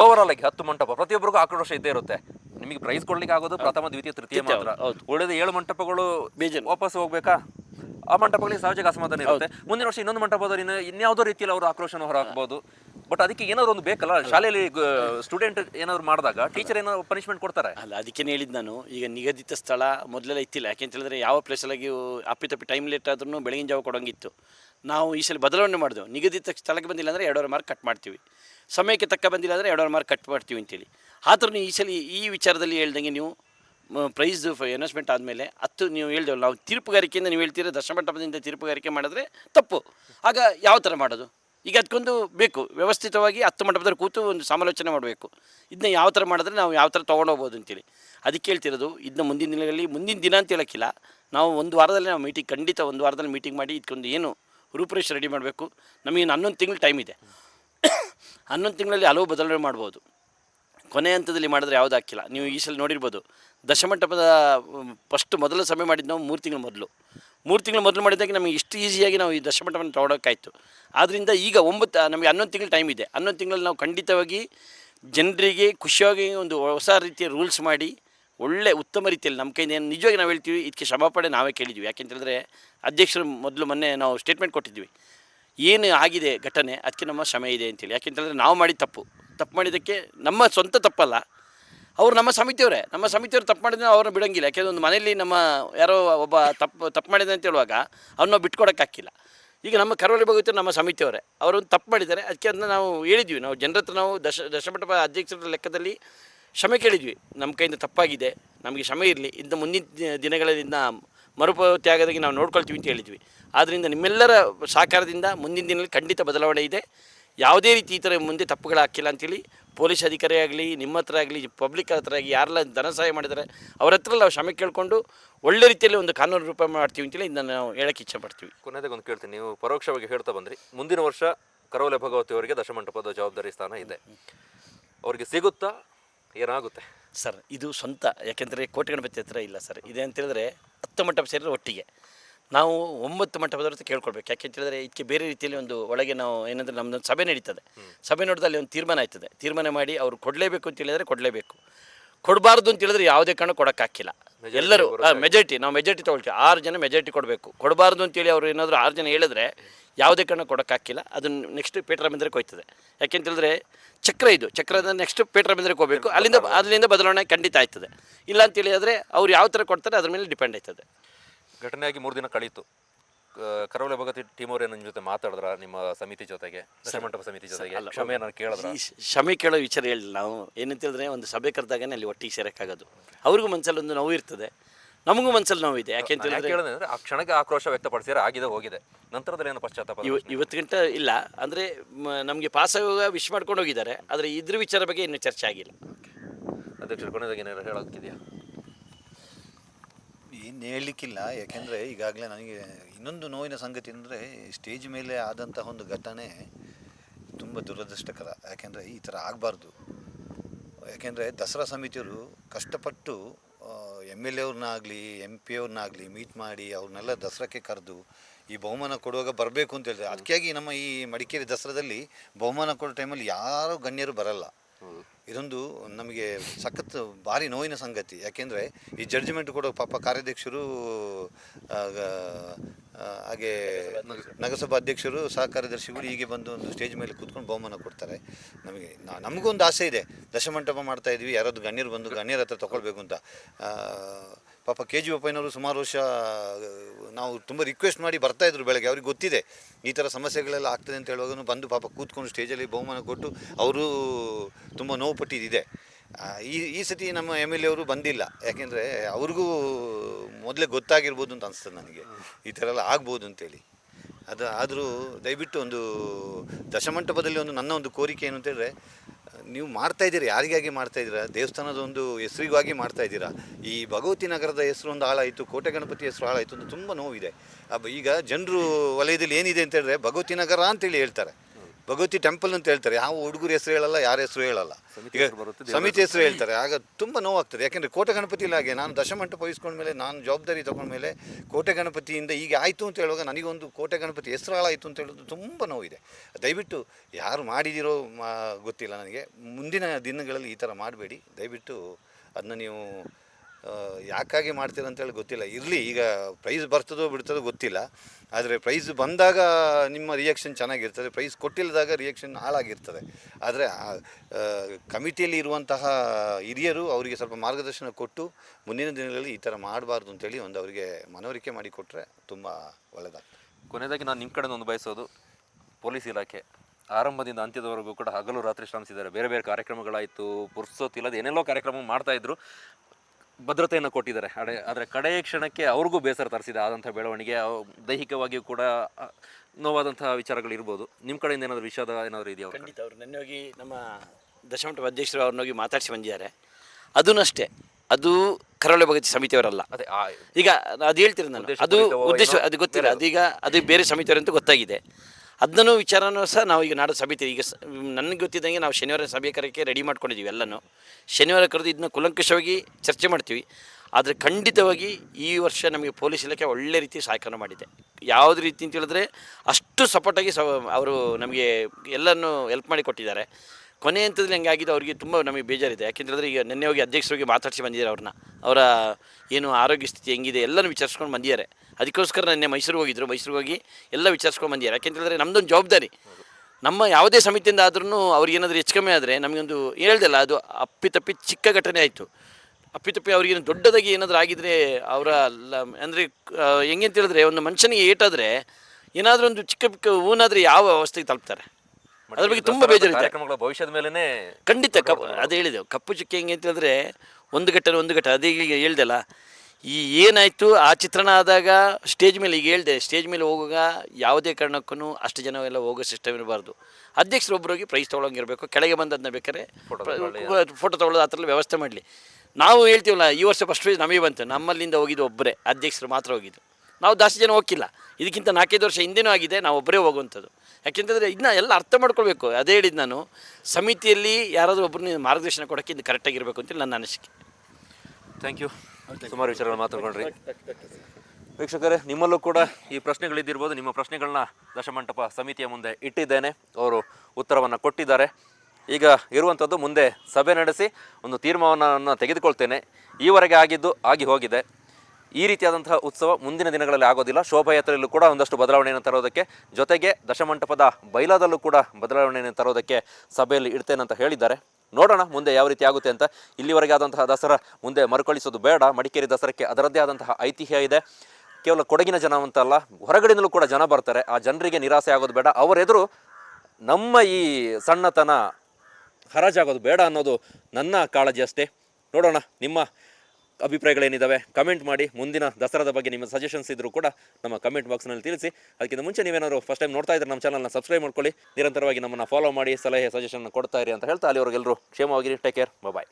ಓವರ್ ಆಲ್ ಆಗಿ ಹತ್ತು ಮಂಟಪ ಪ್ರತಿಯೊಬ್ಬರಿಗೂ ಆಕ್ರೋಶ ಇದ್ದೇ ಇರುತ್ತೆ. ನಿಮಗೆ ಪ್ರೈಸ್ ಕೊಡ್ಲಿಕ್ಕೆ ಆಗೋದು ಪ್ರಥಮ ದ್ವಿತೀಯ ತೃತೀಯ ಮಾತ್ರ. ಉಳಿದ ಏಳು ಮಂಟಪಗಳು. ವಾಪಸ್ ಹೋಗ್ಬೇಕಾ? ಆ ಮಂಟಪಗಳಿಗೆ ಸಹಜ ಅಸಮಾಧಾನ ಇರುತ್ತೆ. ಮುಂದಿನ ವರ್ಷ ಇನ್ನೊಂದು ಮಂಟಪದವ್ರು ಇನ್ನು ಇನ್ಯಾವುದೋ ರೀತಿಯಲ್ಲಿ ಅವರು ಆಕ್ರೋಶನ ಹೊರ ಹಾಕ್ಬೋದು ಬಟ್ ಅದಕ್ಕೆ ಏನಾದ್ರು ಒಂದು ಬೇಕಲ್ಲ? ಶಾಲೆಯಲ್ಲಿ ಸ್ಟೂಡೆಂಟ್ ಏನಾದ್ರು ಮಾಡಿದಾಗ ಟೀಚರ್ ಏನಾದ್ರು ಪನಿಷ್ಮೆಂಟ್ ಕೊಡ್ತಾರೆ. ಅಲ್ಲ ಅದಕ್ಕೆ ಹೇಳಿದ್ದು ನಾನು. ಈಗ ನಿಗದಿತ ಸ್ಥಳ ಮೊದಲೆಲ್ಲ ಇತ್ತಿಲ್ಲ. ಯಾಕೆಂತ ಹೇಳಿದ್ರೆ ಯಾವ ಪ್ಲೇಸಲ್ಲಿ ಅಪ್ಪಿತಪ್ಪಿ ಟೈಮ್ ಲೇಟ್ ಆದ್ರೂ ಬೆಳಗಿನ ಜಾವ ಕೊಡೋಂಗಿತ್ತು. ನಾವು ಈ ಸಲ ಬದಲಾವಣೆ ಮಾಡಿದೆವು. ನಿಗದಿತ ಸ್ಥಳಕ್ಕೆ ಬಂದಿಲ್ಲ ಅಂದರೆ ಎರಡೂವರೆ ಮಾರ್ಕ್ ಕಟ್ ಮಾಡ್ತೀವಿ. ಸಮಯಕ್ಕೆ ತಕ್ಕ ಬಂದಿಲ್ಲ ಅಂದರೆ ಎರಡೂವರೆ ಮಾರ್ಕ್ ಕಟ್ ಮಾಡ್ತೀವಿ ಅಂತೇಳಿ. ಆದ್ರೂ ಈ ಸಲ ಈ ವಿಚಾರದಲ್ಲಿ ಹೇಳ್ದಂಗೆ ನೀವು ಪ್ರೈಸ್ ಅನೌನ್ಸ್ಮೆಂಟ್ ಆದಮೇಲೆ ಹತ್ತು ನೀವು ಹೇಳ್ದೇವಲ್ಲ ನಾವು ತೀರ್ಪುಗಾರಿಕೆಯಿಂದ ನೀವು ಹೇಳ್ತೀರ ದಶಮಂಟಪದಿಂದ ತೀರ್ಪುಗಾರಿಕೆ ಮಾಡಿದ್ರೆ ತಪ್ಪು. ಆಗ ಯಾವ ಥರ ಮಾಡೋದು? ಈಗ ಅದಕ್ಕೊಂದು ಬೇಕು. ವ್ಯವಸ್ಥಿತವಾಗಿ ಹತ್ತು ಮಂಟಪದಲ್ಲಿ ಕೂತು ಒಂದು ಸಮಾಲೋಚನೆ ಮಾಡಬೇಕು. ಇದನ್ನ ಯಾವ ಥರ ಮಾಡಿದ್ರೆ ನಾವು ಯಾವ ಥರ ತೊಗೊಂಡೋಗ್ಬೋದು ಅಂತೇಳಿ. ಅದಕ್ಕೆ ಹೇಳ್ತಿರೋದು ಇದನ್ನ ಮುಂದಿನ ದಿನಗಳಲ್ಲಿ ಮುಂದಿನ ದಿನ ಅಂತ ಹೇಳೋಕ್ಕಿಲ್ಲ. ನಾವು ಒಂದು ವಾರದಲ್ಲಿ ನಾವು ಮೀಟಿಂಗ್ ಖಂಡಿತ ಒಂದು ವಾರದಲ್ಲಿ ಮೀಟಿಂಗ್ ಮಾಡಿ ಇದಕ್ಕೊಂದು ಏನು ರೂಪುರೇಷೆ ರೆಡಿ ಮಾಡಬೇಕು. ನಮಗೆ ಹನ್ನೊಂದು ತಿಂಗಳು ಟೈಮ್ ಇದೆ. ಹನ್ನೊಂದು ತಿಂಗಳಲ್ಲಿ ಹಲವು ಬದಲಾವಣೆ ಮಾಡ್ಬೋದು. ಕೊನೆ ಹಂತದಲ್ಲಿ ಮಾಡಿದ್ರೆ ಯಾವುದು ಹಾಕಿಲ್ಲ. ನೀವು ಈ ಸಲ ನೋಡಿರ್ಬೋದು. ದಶಮಂಟಪದ ಫಸ್ಟ್ ಮೊದಲ ಸಭೆ ಮಾಡಿದ್ದು ನಾವು ಮೂರು ತಿಂಗಳು ಮೊದಲು. ಮೂರು ತಿಂಗಳು ಮೊದಲು ಮಾಡಿದಾಗ ನಮಗೆ ಇಷ್ಟು ಈಸಿಯಾಗಿ ನಾವು ಈ ದಶಮಂಟಪನ ತೊಗೊಳಕ್ಕಾಯ್ತು. ಆದ್ದರಿಂದ ಈಗ ಒಂಬತ್ತು, ನಮಗೆ ಹನ್ನೊಂದು ತಿಂಗಳು ಟೈಮ್ ಇದೆ. ಹನ್ನೊಂದು ತಿಂಗಳಲ್ಲಿ ನಾವು ಖಂಡಿತವಾಗಿ ಜನರಿಗೆ ಖುಷಿಯಾಗಿ ಒಂದು ಹೊಸ ರೀತಿಯ ರೂಲ್ಸ್ ಮಾಡಿ ಒಳ್ಳೆ ಉತ್ತಮ ರೀತಿಯಲ್ಲಿ ನಮ್ಮ ಕೈಯಿಂದ ಏನು ನಿಜವಾಗಿ ನಾವು ಹೇಳ್ತೀವಿ, ಇದಕ್ಕೆ ಕ್ಷಮಾಪಣೆ ನಾವೇ ಕೇಳಿದ್ವಿ. ಯಾಕೆಂತೇಳಿದ್ರೆ ಅಧ್ಯಕ್ಷರು ಮೊದಲು ಮೊನ್ನೆ ನಾವು ಸ್ಟೇಟ್ಮೆಂಟ್ ಕೊಟ್ಟಿದ್ವಿ. ಏನು ಆಗಿದೆ ಘಟನೆ, ಅದಕ್ಕೆ ನಮ್ಮ ಶ್ರಮೆ ಇದೆ ಅಂತೇಳಿ. ಯಾಕೆಂತೇಳಿದ್ರೆ ನಾವು ಮಾಡಿದ ತಪ್ಪು. ತಪ್ಪು ಮಾಡಿದ್ದಕ್ಕೆ ನಮ್ಮ ಸ್ವಂತ ತಪ್ಪಲ್ಲ. ಅವ್ರು ನಮ್ಮ ಸಮಿತಿಯವರೇ. ನಮ್ಮ ಸಮಿತಿಯವರು ತಪ್ಪು ಮಾಡಿದ್ರೆ ಅವ್ರನ್ನ ಬಿಡೋಂಗಿಲ್ಲ. ಯಾಕೆಂದ್ರೆ ಒಂದು ಮನೆಯಲ್ಲಿ ನಮ್ಮ ಯಾರೋ ಒಬ್ಬ ತಪ್ಪು ತಪ್ಪು ಮಾಡಿದೆ ಅಂತ ಹೇಳುವಾಗ ಅವ್ರನ್ನ ಬಿಟ್ಕೊಡೋಕ್ಕಾಗಿಲ್ಲ ಈಗ ನಮ್ಮ ಕರಾವಳಿ ಭಾಗವತರು ನಮ್ಮ ಸಮಿತಿಯವರೇ. ಅವರು ತಪ್ಪು ಮಾಡಿದ್ದಾರೆ. ಅದಕ್ಕೆ ಅದನ್ನ ನಾವು ಹೇಳಿದ್ವಿ. ನಾವು ಜನರ ನಾವು ದಶ ದಶಮಠ ಅಧ್ಯಕ್ಷರ ಲೆಕ್ಕದಲ್ಲಿ ಕ್ಷಮೆ ಕೇಳಿದ್ವಿ. ನಮ್ಮ ಕೈಯಿಂದ ತಪ್ಪಾಗಿದೆ. ನಮಗೆ ಕ್ಷಮೆ ಇರಲಿ. ಇಂದು ಮುಂದಿನ ದಿನಗಳಲ್ಲಿ ಇದನ್ನ ಮರುಪಾವತಿ ಆಗೋದಾಗಿ ನಾವು ನೋಡ್ಕೊಳ್ತೀವಿ ಅಂತ ಹೇಳಿದ್ವಿ. ಆದ್ದರಿಂದ ನಿಮ್ಮೆಲ್ಲರ ಸಹಕಾರದಿಂದ ಮುಂದಿನ ದಿನದಲ್ಲಿ ಖಂಡಿತ ಬದಲಾವಣೆ ಇದೆ. ಯಾವುದೇ ರೀತಿ ಈ ಥರ ಮುಂದೆ ತಪ್ಪುಗಳು ಹಾಕಿಲ್ಲ ಅಂತೇಳಿ ಪೊಲೀಸ್ ಅಧಿಕಾರಿ ಆಗಲಿ ನಿಮ್ಮ ಹತ್ರ ಆಗಲಿ ಪಬ್ಲಿಕ್ ಹತ್ರ ಆಗಲಿ, ಯಾರೆಲ್ಲ ಧನ ಸಹಾಯ ಮಾಡಿದ್ದಾರೆ ಅವ್ರ ಹತ್ರ ನಾವು ಕ್ಷಮೆ ಕೇಳಿಕೊಂಡು ಒಳ್ಳೆ ರೀತಿಯಲ್ಲಿ ಒಂದು ಕಾನೂನು ರೂಪ ಮಾಡ್ತೀವಿ ಅಂತೇಳಿ ಇದನ್ನು ನಾವು ಹೇಳಕ್ಕೆ ಇಚ್ಛೆ ಪಡ್ತೀವಿ. ಕೊನೆಯದಾಗಿ ಒಂದು ಕೇಳ್ತೀನಿ. ನೀವು ಪರೋಕ್ಷವಾಗಿ ಹೇಳ್ತಾ ಬಂದ್ರಿ. ಮುಂದಿನ ವರ್ಷ ಕರೋಲೆ ಭಗವತಿ ಅವರಿಗೆ ದಶಮಂಟಪದ ಜವಾಬ್ದಾರಿ ಸ್ಥಾನ ಇದೆ. ಅವರಿಗೆ ಸಿಗುತ್ತಾ? ಏನಾಗುತ್ತೆ? ಸರ್ ಇದು ಸ್ವಂತ ಯಾಕೆಂದರೆ ಕೋಟೆ ಗಣಪತಿ ಹತ್ರ ಇಲ್ಲ ಸರ್. ಇದೆ ಅಂತ ಹೇಳಿದ್ರೆ ಹತ್ತು ಮಂಟಪ ಸೇರಿದ್ರೆ ಒಟ್ಟಿಗೆ. ನಾವು ಒಂಬತ್ತು ಮಂಟಪದವ್ರ ಹತ್ರ ಕೇಳ್ಕೊಳ್ಬೇಕು. ಯಾಕೆ ಹೇಳಿದ್ರೆ ಇದಕ್ಕೆ ಬೇರೆ ರೀತಿಯಲ್ಲಿ ಒಂದು ಒಳಗೆ ನಾವು ಏನಂದ್ರೆ ನಮ್ಮದೊಂದು ಸಭೆ ನಡೀತದೆ. ಸಭೆ ನೋಡಿದಲ್ಲಿ ಅಲ್ಲಿ ಒಂದು ತೀರ್ಮಾನ ಆಯ್ತದೆ. ತೀರ್ಮಾನ ಮಾಡಿ ಅವ್ರು ಕೊಡಲೇಬೇಕು ಅಂತ ಹೇಳಿದ್ರೆ ಕೊಡಲೇಬೇಕು. ಕೊಡಬಾರ್ದು ಅಂತ ಹೇಳಿದ್ರೆ ಯಾವುದೇ ಕಾರಣ ಕೊಡೋಕ್ಕಾಗಿಲ್ಲ ಎಲ್ಲರೂ ಮೆಜಾರಿಟಿ ನಾವು ಮೆಜಾರಿಟಿ ತೊಗೊಳ್ತೀವಿ. ಆರು ಜನ ಮೆಜಾರಿಟಿ ಕೊಡಬೇಕು. ಕೊಡಬಾರ್ದು ಅಂತೇಳಿ ಅವರು ಏನಾದರೂ ಆರು ಜನ ಹೇಳಿದ್ರೆ ಯಾವುದೇ ಕಾರಣ ಕೊಡೋಕ್ಕಾಗಿಲ್ಲ ಅದನ್ನು ನೆಕ್ಸ್ಟ್ ಪೇಟ್ರಾಮೆಂದ್ರಕ್ಕೆ ಹೋಯ್ತದೆ. ಯಾಕೆಂತ ಹೇಳಿದ್ರೆ ಚಕ್ರ ಇದು. ಚಕ್ರದ ನೆಕ್ಸ್ಟ್ ಪೇಟ್ರಾಮೆಂದ್ರಕ್ಕೆ ಹೋಗಬೇಕು. ಅಲ್ಲಿಂದ ಅಲ್ಲಿಂದ ಬದಲಾವಣೆ ಖಂಡಿತ ಆಯ್ತದೆ. ಇಲ್ಲ ಅಂತೇಳಿ ಆದರೆ ಅವ್ರು ಯಾವ ಥರ ಕೊಡ್ತಾರೆ ಅದ್ರ ಮೇಲೆ ಡಿಪೆಂಡ್ ಆಯ್ತದೆ. ಘಟನೆಯಾಗಿ ಮೂರು ದಿನ ಕಳೀತು. ಕ- ಭಗತಿ ಟೀಮ್ ಅವರೇ ನಿಮ್ಮ ಜೊತೆ ಮಾತಾಡಿದ್ರ? ನಿಮ್ಮ ಸಮಿತಿ ಜೊತೆಗೆ ದಶಮಂಟಪ ಸಮಿತಿ ಜೊತೆಗೆ? ಅಲ್ಲ, ಕ್ಷಮೆ ನಾನು ಕೇಳಿದ್ರ? ಈ ಕ್ಷಮೆ ಕೇಳೋ ವಿಚಾರ ಹೇಳಿಲ್ಲ. ನಾವು ಏನಂತ ಹೇಳಿದ್ರೆ ಒಂದು ಸಭೆ ಕರೆದಾಗನೇ ಅಲ್ಲಿ ಒಟ್ಟಿಗೆ ಸೇರೋಕ್ಕಾಗೋದು. ಅವ್ರಿಗೂ ಮನಸ್ಸಲ್ಲಿ ಒಂದು ನೋವು ಇರ್ತದೆ. ನಮಗೂ ಮನಸ್ಸಲ್ಲಿ ನೋವಿದೆ ಯಾಕೆ ಅಂತ ಹೇಳಿದ್ರೆ ಕೇಳಿದೆ ಅಂದ್ರೆ ಆ ಕ್ಷಣಕ್ಕೆ ಆಕ್ರೋಶ ವ್ಯಕ್ತಪಡಿಸಿದ್ರೆ ಆಗಿದೆ ಹೋಗಿದೆ. ನಂತರದಲ್ಲಿ ಏನು ಪಶ್ಚಾತ್ತಾಪ ಇವ ಇವತ್ತು ಗಂಟ ಇಲ್ಲ. ಅಂದರೆ ನಮಗೆ ಪಾಸ್ ಆಗುವಾಗ ವಿಶ್ ಮಾಡ್ಕೊಂಡು ಹೋಗಿದ್ದಾರೆ. ಆದರೆ ಇದ್ರ ವಿಚಾರ ಬಗ್ಗೆ ಇನ್ನೂ ಚರ್ಚೆ ಆಗಿಲ್ಲ. ಅಧ್ಯಕ್ಷರು ಕೊನೆಯದಾಗಿ ಏನಾದ್ರು ಹೇಳೋಕ್ಕಿದೆಯಾ? ಏನು ಹೇಳಲಿಕ್ಕಿಲ್ಲ. ಯಾಕೆಂದರೆ ಈಗಾಗಲೇ ನನಗೆ ಇನ್ನೊಂದು ನೋವಿನ ಸಂಗತಿ ಅಂದರೆ ಸ್ಟೇಜ್ ಮೇಲೆ ಆದಂತಹ ಒಂದು ಘಟನೆ ತುಂಬ ದುರದೃಷ್ಟಕರ. ಯಾಕೆಂದರೆ ಈ ಥರ ಆಗಬಾರ್ದು. ಯಾಕೆಂದರೆ ದಸರಾ ಸಮಿತಿಯವರು ಕಷ್ಟಪಟ್ಟು ಎಂ ಎಲ್ ಎವ್ರನ್ನಾಗಲಿ ಎಂ ಪಿ ಅವ್ರನ್ನಾಗಲಿ ಮೀಟ್ ಮಾಡಿ ಅವ್ರನ್ನೆಲ್ಲ ದಸರಾಕ್ಕೆ ಕರೆದು ಈ ಬಹುಮಾನ ಕೊಡುವಾಗ ಬರಬೇಕು ಅಂತ ಹೇಳಿದ್ರೆ ಅದಕ್ಕಾಗಿ ನಮ್ಮ ಈ ಮಡಿಕೇರಿ ದಸರಾದಲ್ಲಿ ಬಹುಮಾನ ಕೊಡೋ ಟೈಮಲ್ಲಿ ಯಾರೂ ಗಣ್ಯರು ಬರಲ್ಲ. ಇದೊಂದು ನಮಗೆ ಸಖತ್ ಭಾರಿ ನೋವಿನ ಸಂಗತಿ. ಯಾಕೆಂದರೆ ಈ ಜಡ್ಜ್ಮೆಂಟ್ ಕೊಡೋ ಪಾಪ ಕಾರ್ಯಾಧ್ಯಕ್ಷರು ಹಾಗೆ ನಗರಸಭಾ ಅಧ್ಯಕ್ಷರು ಸಹ ಕಾರ್ಯದರ್ಶಿಗಳು ಹೀಗೆ ಬಂದು ಒಂದು ಸ್ಟೇಜ್ ಮೇಲೆ ಕೂತ್ಕೊಂಡು ಬಹುಮಾನ ಕೊಡ್ತಾರೆ. ನಮಗೆ ನಮಗೂ ನಮಗೊಂದು ಆಸೆ ಇದೆ. ದಶಮಂಟಪ ಮಾಡ್ತಾ ಇದ್ವಿ ಯಾರಾದ್ರು ಗಣ್ಯರು ಬಂದು ಗಣ್ಯರ ಹತ್ರ ತಗೊಳ್ಬೇಕು ಅಂತ. ಪಾಪ ಕೆ ಜಿ ಒಪ್ಪಯ್ಯನವರು ಸುಮಾರು ವರ್ಷ, ನಾವು ತುಂಬ ರಿಕ್ವೆಸ್ಟ್ ಮಾಡಿ ಬರ್ತಾ ಇದ್ರು ಬೆಳಗ್ಗೆ. ಅವ್ರಿಗೆ ಗೊತ್ತಿದೆ. ಈ ಥರ ಸಮಸ್ಯೆಗಳೆಲ್ಲ ಆಗ್ತದೆ ಅಂತ ಹೇಳುವಾಗ ಬಂದು ಪಾಪ ಕೂತ್ಕೊಂಡು ಸ್ಟೇಜಲ್ಲಿ ಬಹುಮಾನ ಕೊಟ್ಟು ಅವರು ತುಂಬ ನೋವು ಪಟ್ಟಿದ್ದಿದೆ ಈ ಈ ಸತಿ ನಮ್ಮ ಎಂ ಎಲ್ ಎ ಅವರು ಬಂದಿಲ್ಲ. ಯಾಕೆಂದರೆ ಅವ್ರಿಗೂ ಮೊದಲೇ ಗೊತ್ತಾಗಿರ್ಬೋದು ಅಂತ ಅನಿಸ್ತದೆ ನನಗೆ. ಈ ಥರ ಎಲ್ಲ ಆಗ್ಬೋದು ಅಂತೇಳಿ. ಅದು ಆದರೂ ದಯವಿಟ್ಟು ಒಂದು ದಶಮಂಟಪದಲ್ಲಿ ಒಂದು ನನ್ನ ಒಂದು ಕೋರಿಕೆ ಏನು ಅಂತೇಳಿದ್ರೆ ನೀವು ಮಾಡ್ತಾ ಇದ್ದೀರಾ, ಯಾರಿಗಾಗಿ ಮಾಡ್ತಾ ಇದ್ದೀರಾ, ದೇವಸ್ಥಾನದ ಒಂದು ಹೆಸರಿಗಾಗಿ ಮಾಡ್ತಾ ಇದ್ದೀರಾ? ಈ ಭಗವತಿ ನಗರದ ಹೆಸರು ಒಂದು ಹಾಳಾಯಿತು, ಕೋಟೆ ಗಣಪತಿ ಹೆಸರು ಹಾಳಾಯಿತು ಅಂತ ತುಂಬ ನೋವಿದೆ. ಅಬ್ಬ, ಈಗ ಜನರು ವಲಯದಲ್ಲಿ ಏನಿದೆ ಅಂತೇಳಿದ್ರೆ ಭಗವತಿ ನಗರ ಅಂತೇಳಿ ಹೇಳ್ತಾರೆ. ಭಗವತಿ ಟೆಂಪಲ್ ಅಂತ ಹೇಳ್ತಾರೆ. ಯಾವ ಹುಡುಗರ ಹೆಸರು ಹೇಳಲ್ಲ ಯಾರ ಹೆಸರು ಹೇಳಲ್ಲ. ಸಮಿತಿ ಈಗ ಹೆಸರು ಬರುತ್ತೆ, ಸಮಿತಿ ಹೆಸರು ಹೇಳ್ತಾರೆ. ಆಗ ತುಂಬ ನೋವಾಗ್ತದೆ. ಯಾಕೆಂದರೆ ಕೋಟೆ ಗಣಪತಿ ಇಲ್ಲ ಹಾಗೆ. ನಾನು ದಶಮಂಟಪ ಮೇಲೆ ನಾನು ಜವಾಬ್ದಾರಿ ತಗೊಂಡ್ಮೇಲೆ ಕೋಟೆ ಗಣಪತಿಯಿಂದ ಈಗ ಆಯಿತು ಅಂತ ಹೇಳುವಾಗ ನನಗೊಂದು ಕೋಟೆ ಗಣಪತಿ ಹೆಸರು ಹಾಳಾಯಿತು ಅಂತ ಹೇಳೋದು ತುಂಬ ನೋವಿದೆ. ದಯವಿಟ್ಟು ಯಾರು ಮಾಡಿದಿರೋ ಗೊತ್ತಿಲ್ಲ ನನಗೆ. ಮುಂದಿನ ದಿನಗಳಲ್ಲಿ ಈ ಥರ ಮಾಡಬೇಡಿ. ದಯವಿಟ್ಟು ಅದನ್ನ ನೀವು ಯಾಕಾಗಿ ಮಾಡ್ತೀರ ಅಂತೇಳಿ ಗೊತ್ತಿಲ್ಲ. ಇರಲಿ, ಈಗ ಪ್ರೈಸ್ ಬರ್ತದೋ ಬಿಡ್ತದೋ ಗೊತ್ತಿಲ್ಲ. ಆದರೆ ಪ್ರೈಸ್ ಬಂದಾಗ ನಿಮ್ಮ ರಿಯಾಕ್ಷನ್ ಚೆನ್ನಾಗಿರ್ತದೆ. ಪ್ರೈಸ್ ಕೊಟ್ಟಿಲ್ಲದಾಗ ರಿಯಾಕ್ಷನ್ ಹಾಳಾಗಿರ್ತದೆ. ಆದರೆ ಕಮಿಟಿಯಲ್ಲಿ ಇರುವಂತಹ ಹಿರಿಯರು ಅವರಿಗೆ ಸ್ವಲ್ಪ ಮಾರ್ಗದರ್ಶನ ಕೊಟ್ಟು ಮುಂದಿನ ದಿನಗಳಲ್ಲಿ ಈ ಥರ ಮಾಡಬಾರ್ದು ಅಂತೇಳಿ ಒಂದು ಅವರಿಗೆ ಮನವರಿಕೆ ಮಾಡಿಕೊಟ್ರೆ ತುಂಬ ಒಳ್ಳೆಯದಾಗ್ತದೆ ಕೊನೆಯದಾಗಿ ನಾನು ನಿಮ್ಮ ಕಡೆ ಒಂದು ಬಯಸೋದು, ಪೊಲೀಸ್ ಇಲಾಖೆ. ಆರಂಭದಿಂದ ಅಂತ್ಯದವರೆಗೂ ಕೂಡ ಹಗಲು ರಾತ್ರಿ ಶ್ರಮಿಸಿದ್ದಾರೆ. ಬೇರೆ ಬೇರೆ ಕಾರ್ಯಕ್ರಮಗಳಾಯಿತು ಪುರ್ಸೊತ್ ಇಲ್ಲದೆ ಏನೆಲ್ಲೋ ಕಾರ್ಯಕ್ರಮ ಮಾಡ್ತಾ ಇದ್ರು. ಭದ್ರತೆಯನ್ನು ಕೊಟ್ಟಿದ್ದಾರೆ. ಅಡೆ ಆದರೆ ಕಡೆಯ ಕ್ಷಣಕ್ಕೆ ಅವ್ರಿಗೂ ಬೇಸರ ತರಿಸಿದೆ ಆದಂಥ ಬೆಳವಣಿಗೆ. ದೈಹಿಕವಾಗಿಯೂ ಕೂಡ ಆ, ನೋವಾದಂತಹ ವಿಚಾರಗಳು ಇರ್ಬೋದು. ನಿಮ್ಮ ಕಡೆಯಿಂದ ಏನಾದರೂ ವಿಷಾದ ಏನಾದರೂ ಇದೆಯಾ? ಖಂಡಿತ ಅವರು ನೆನ್ನೆ ಹೋಗಿ ನಮ್ಮ ದಶಮಠ ಅಧ್ಯಕ್ಷರು ಅವ್ರನ್ನ ಹೋಗಿ ಮಾತಾಡಿಸಿ ಬಂದಿದ್ದಾರೆ. ಅದೂ ಅಷ್ಟೇ. ಅದು ಕರಾವಳಿ ಭಗತಿ ಸಮಿತಿಯವರಲ್ಲ. ಅದೇ ಈಗ ಅದು ಹೇಳ್ತೀರ ನಾನು. ಅದು ಉದ್ದೇಶ ಅದು ಗೊತ್ತಿಲ್ಲ. ಅದೀಗ ಅದು ಬೇರೆ ಸಮಿತಿಯವರು ಅಂತ ಗೊತ್ತಾಗಿದೆ. ಅದನ್ನು ವಿಚಾರನೂ ಸಹ ನಾವು ಈಗ ನಾಡು ಸಭೆ ಈಗ ನನಗೆ ಗೊತ್ತಿದ್ದಂಗೆ ನಾವು ಶನಿವಾರ ಸಭೆ ಕರೆಕ್ಕೆ ರೆಡಿ ಮಾಡ್ಕೊಂಡಿದ್ದೀವಿ ಎಲ್ಲನೂ. ಶನಿವಾರ ಕರೆದು ಇದನ್ನ ಕುಲಂಕುಷವಾಗಿ ಚರ್ಚೆ ಮಾಡ್ತೀವಿ. ಆದರೆ ಖಂಡಿತವಾಗಿ ಈ ವರ್ಷ ನಮಗೆ ಪೊಲೀಸ್ ಇಲಾಖೆ ಒಳ್ಳೆ ರೀತಿ ಸಹಕಾರ ಮಾಡಿದೆ. ಯಾವುದು ರೀತಿ ಅಂತ ಹೇಳಿದ್ರೆ ಅಷ್ಟು ಸಪೋರ್ಟಾಗಿ ಸ ಅವರು ನಮಗೆ ಎಲ್ಲನೂ ಹೆಲ್ಪ್ ಮಾಡಿ ಕೊಟ್ಟಿದ್ದಾರೆ. ಕೊನೆ ಹಂತದಲ್ಲಿ ಹಂಗಾಗಿದ್ದು ಅವರಿಗೆ ತುಂಬ ನಮಗೆ ಬೇಜಾರಿದೆ. ಯಾಕೆಂತಂದರೆ ಈಗ ನಿನ್ನೆ ಹೋಗಿ ಅಧ್ಯಕ್ಷರಿಗೆ ಮಾತಾಡಿಸಿ ಬಂದಿದ್ದಾರೆ ಅವ್ರನ್ನ. ಅವರ ಏನು ಆರೋಗ್ಯ ಸ್ಥಿತಿ ಹೆಂಗಿದೆ ಎಲ್ಲನೂ ವಿಚಾರಿಸ್ಕೊಂಡು ಬಂದಿದ್ದಾರೆ. ಅದಕ್ಕೋಸ್ಕರ ನಿನ್ನೆ ಮೈಸೂರಿಗೆ ಹೋಗಿದ್ರು. ಮೈಸೂರಿಗೆ ಹೋಗಿ ಎಲ್ಲ ವಿಚಾರಿಸ್ಕೊಂಡು ಬಂದಿದ್ದಾರೆ. ಹೇಳಿದ್ರೆ ನಮ್ಮದೊಂದು ಜವಾಬ್ದಾರಿ. ನಮ್ಮ ಯಾವುದೇ ಸಮಿತಿಯಿಂದ ಆದ್ರೂ ಅವ್ರಿಗೆ ಏನಾದರೂ ಹೆಚ್ಚು ಕಮ್ಮಿ ಆದರೆ ನಮಗೊಂದು ಹೇಳ್ದಲ್ಲ ಅದು ಅಪ್ಪಿತಪ್ಪಿ ಚಿಕ್ಕ ಘಟನೆ ಆಯಿತು. ಅಪ್ಪಿತಪ್ಪಿ ಅವ್ರಿಗೇನು ದೊಡ್ಡದಾಗಿ ಏನಾದರೂ ಆಗಿದ್ರೆ ಅವರ ಅಂದರೆ ಹೆಂಗೆ ಅಂತ ಹೇಳಿದ್ರೆ ಒಂದು ಮನುಷ್ಯನಿಗೆ ಏಟಾದರೆ ಏನಾದರೂ ಒಂದು ಚಿಕ್ಕ ಚಿಕ್ಕ ಊನಾದರೆ ಯಾವ ಅವಸ್ಥೆಗೆ ತಲುಪ್ತಾರೆ. ಅದ್ರ ಬಗ್ಗೆ ತುಂಬ ಬೇಜಾರಿದೆ. ಕಾರ್ಯಕ್ರಮಗಳ ಭವಿಷ್ಯದ ಮೇಲೆ ಖಂಡಿತ ಕಪ್ ಅದು ಹೇಳಿದೆವು ಕಪ್ಪು ಚಿಕ್ಕ ಹೆಂಗೆ ಅಂತ ಹೇಳಿದ್ರೆ ಒಂದು ಘಟ್ಟನೆ ಒಂದು ಘಟ್ಟ. ಅದೇ ಈಗ ಹೇಳ್ದಲ್ಲ ಈ ಏನಾಯಿತು? ಆ ಚಿತ್ರಣ ಆದಾಗ ಸ್ಟೇಜ್ ಮೇಲೆ ಈಗ ಹೇಳಿದೆ ಸ್ಟೇಜ್ ಮೇಲೆ ಹೋಗುವಾಗ ಯಾವುದೇ ಕಾರಣಕ್ಕೂ ಅಷ್ಟು ಜನ ಎಲ್ಲ ಹೋಗೋ ಸಿಸ್ಟಮ್ ಇರಬಾರ್ದು. ಅಧ್ಯಕ್ಷರು ಒಬ್ಬರೋಗಿ ಪ್ರೈಸ್ ತೊಗೊಳಂಗಿರಬೇಕು ಕೆಳಗೆ ಬಂದದನ್ನ ಬೇಕಾದ್ರೆ ಫೋಟೋ ತೊಗೊಳೋದು ಆ ಥರ ವ್ಯವಸ್ಥೆ ಮಾಡಲಿ. ನಾವು ಹೇಳ್ತೀವಲ್ಲ ಈ ವರ್ಷ ಫಸ್ಟ್ ಪ್ರೈಸ್ ನಮಗೆ ಬಂತು. ನಮ್ಮಲ್ಲಿಂದ ಹೋಗಿದ್ದು ಒಬ್ಬರೇ ಅಧ್ಯಕ್ಷರು ಮಾತ್ರ ಹೋಗಿದ್ದು. ನಾವು ಜಾಸ್ತಿ ಜನ ಹೋಗಿಲ್ಲ ಇದಕ್ಕಿಂತ ನಾಲ್ಕೈದು ವರ್ಷ ಹಿಂದೆನೂ ಆಗಿದೆ ನಾವು ಒಬ್ಬರೇ ಹೋಗುವಂಥದ್ದು. ಯಾಕೆಂತಂದರೆ ಇದನ್ನ ಎಲ್ಲ ಅರ್ಥ ಮಾಡ್ಕೊಳ್ಬೇಕು. ಅದೇ ಹೇಳಿದ್ದು ನಾನು ಸಮಿತಿಯಲ್ಲಿ ಯಾರಾದರೂ ಒಬ್ಬರನ್ನ ಮಾರ್ಗದರ್ಶನ ಕೊಡೋಕ್ಕೆ ಇದು ಕರೆಕ್ಟಾಗಿರಬೇಕು ಅಂತೇಳಿ ನನ್ನ ಅನಿಸಿಕೆ. ಥ್ಯಾಂಕ್ ಯು ಸುಮಾರು ವಿಚಾರಗಳು ಮಾತಾಡ್ಕೊಂಡ್ರಿ ವೀಕ್ಷಕರೇ, ನಿಮ್ಮಲ್ಲೂ ಕೂಡ ಈ ಪ್ರಶ್ನೆಗಳಿದ್ದಿರ್ಬೋದು. ನಿಮ್ಮ ಪ್ರಶ್ನೆಗಳನ್ನ ದಶಮಂಟಪ ಸಮಿತಿಯ ಮುಂದೆ ಇಟ್ಟಿದ್ದೇನೆ. ಅವರು ಉತ್ತರವನ್ನು ಕೊಟ್ಟಿದ್ದಾರೆ. ಈಗ ಇರುವಂಥದ್ದು ಮುಂದೆ ಸಭೆ ನಡೆಸಿ ಒಂದು ತೀರ್ಮಾನವನ್ನು ತೆಗೆದುಕೊಳ್ತೇನೆ. ಈವರೆಗೆ ಆಗಿದ್ದು ಆಗಿ ಹೋಗಿದೆ. ಈ ರೀತಿಯಾದಂತಹ ಉತ್ಸವ ಮುಂದಿನ ದಿನಗಳಲ್ಲಿ ಆಗೋದಿಲ್ಲ. ಶೋಭಾಯಾತ್ರೆಯಲ್ಲೂ ಕೂಡ ಒಂದಷ್ಟು ಬದಲಾವಣೆಯನ್ನು ತರೋದಕ್ಕೆ ಜೊತೆಗೆ ದಶಮಂಟಪದ ಬೈಲಾದಲ್ಲೂ ಕೂಡ ಬದಲಾವಣೆಯನ್ನು ತರೋದಕ್ಕೆ ಸಭೆಯಲ್ಲಿ ಇಡ್ತೇನೆ ಅಂತ ಹೇಳಿದ್ದಾರೆ. ನೋಡೋಣ ಮುಂದೆ ಯಾವ ರೀತಿ ಆಗುತ್ತೆ ಅಂತ. ಇಲ್ಲಿವರೆಗೆ ಆದಂತಹ ದಸರಾ ಮುಂದೆ ಮರುಕಳಿಸೋದು ಬೇಡ. ಮಡಿಕೇರಿ ದಸರಾಕ್ಕೆ ಅದರದ್ದೇ ಆದಂತಹ ಐತಿಹ್ಯ ಇದೆ. ಕೇವಲ ಕೊಡಗಿನ ಜನ ಅಂತಲ್ಲ ಹೊರಗಡೆಯಿಂದಲೂ ಕೂಡ ಜನ ಬರ್ತಾರೆ. ಆ ಜನರಿಗೆ ನಿರಾಸೆ ಆಗೋದು ಬೇಡ. ಅವರೆದುರು ನಮ್ಮ ಈ ಸಣ್ಣತನ ಹರಾಜಾಗೋದು ಬೇಡ ಅನ್ನೋದು ನನ್ನ ಕಾಳಜಿ ಅಷ್ಟೇ. ನೋಡೋಣ, ನಿಮ್ಮ ಅಭಿಪ್ರಾಯಗಳೇನಿದ್ದಾವೆ ಕಮೆಂಟ್ ಮಾಡಿ. ಮುಂದಿನ ದಸರಾದ ಬಗ್ಗೆ ನಿಮ್ಮ ಸಜೆಷನ್ಸ್ ಇದ್ರೂ ಕೂಡ ನಮ್ಮ ಕಮೆಂಟ್ ಬಾಕ್ಸ್ನಲ್ಲಿ ತಿಳಿಸಿ. ಅದಕ್ಕಿಂತ ಮುಂಚೆ ನೀವೇನಾದ್ರು ಫಸ್ಟ್ ಟೈಮ್ ನೋಡ್ತಾ ಇದ್ರೆ ನಮ್ಮ ಚಾನಲ್ನ ಸಬ್ಸ್ಕ್ರೈಬ್ ಮಾಡ್ಕೊಳ್ಳಿ. ನಿರಂತರವಾಗಿ ನಮ್ಮನ್ನು ಫಾಲೋ ಮಾಡಿ, ಸಲಹೆ ಸಜೆಷನ್ ಕೊಡ್ತಾ ಇರಿ ಅಂತ ಹೇಳ್ತಾ ಅಲ್ಲಿವರೆಗೆಲ್ಲರೂ ಕ್ಷೇಮವಾಗಿರಿ. Take care bye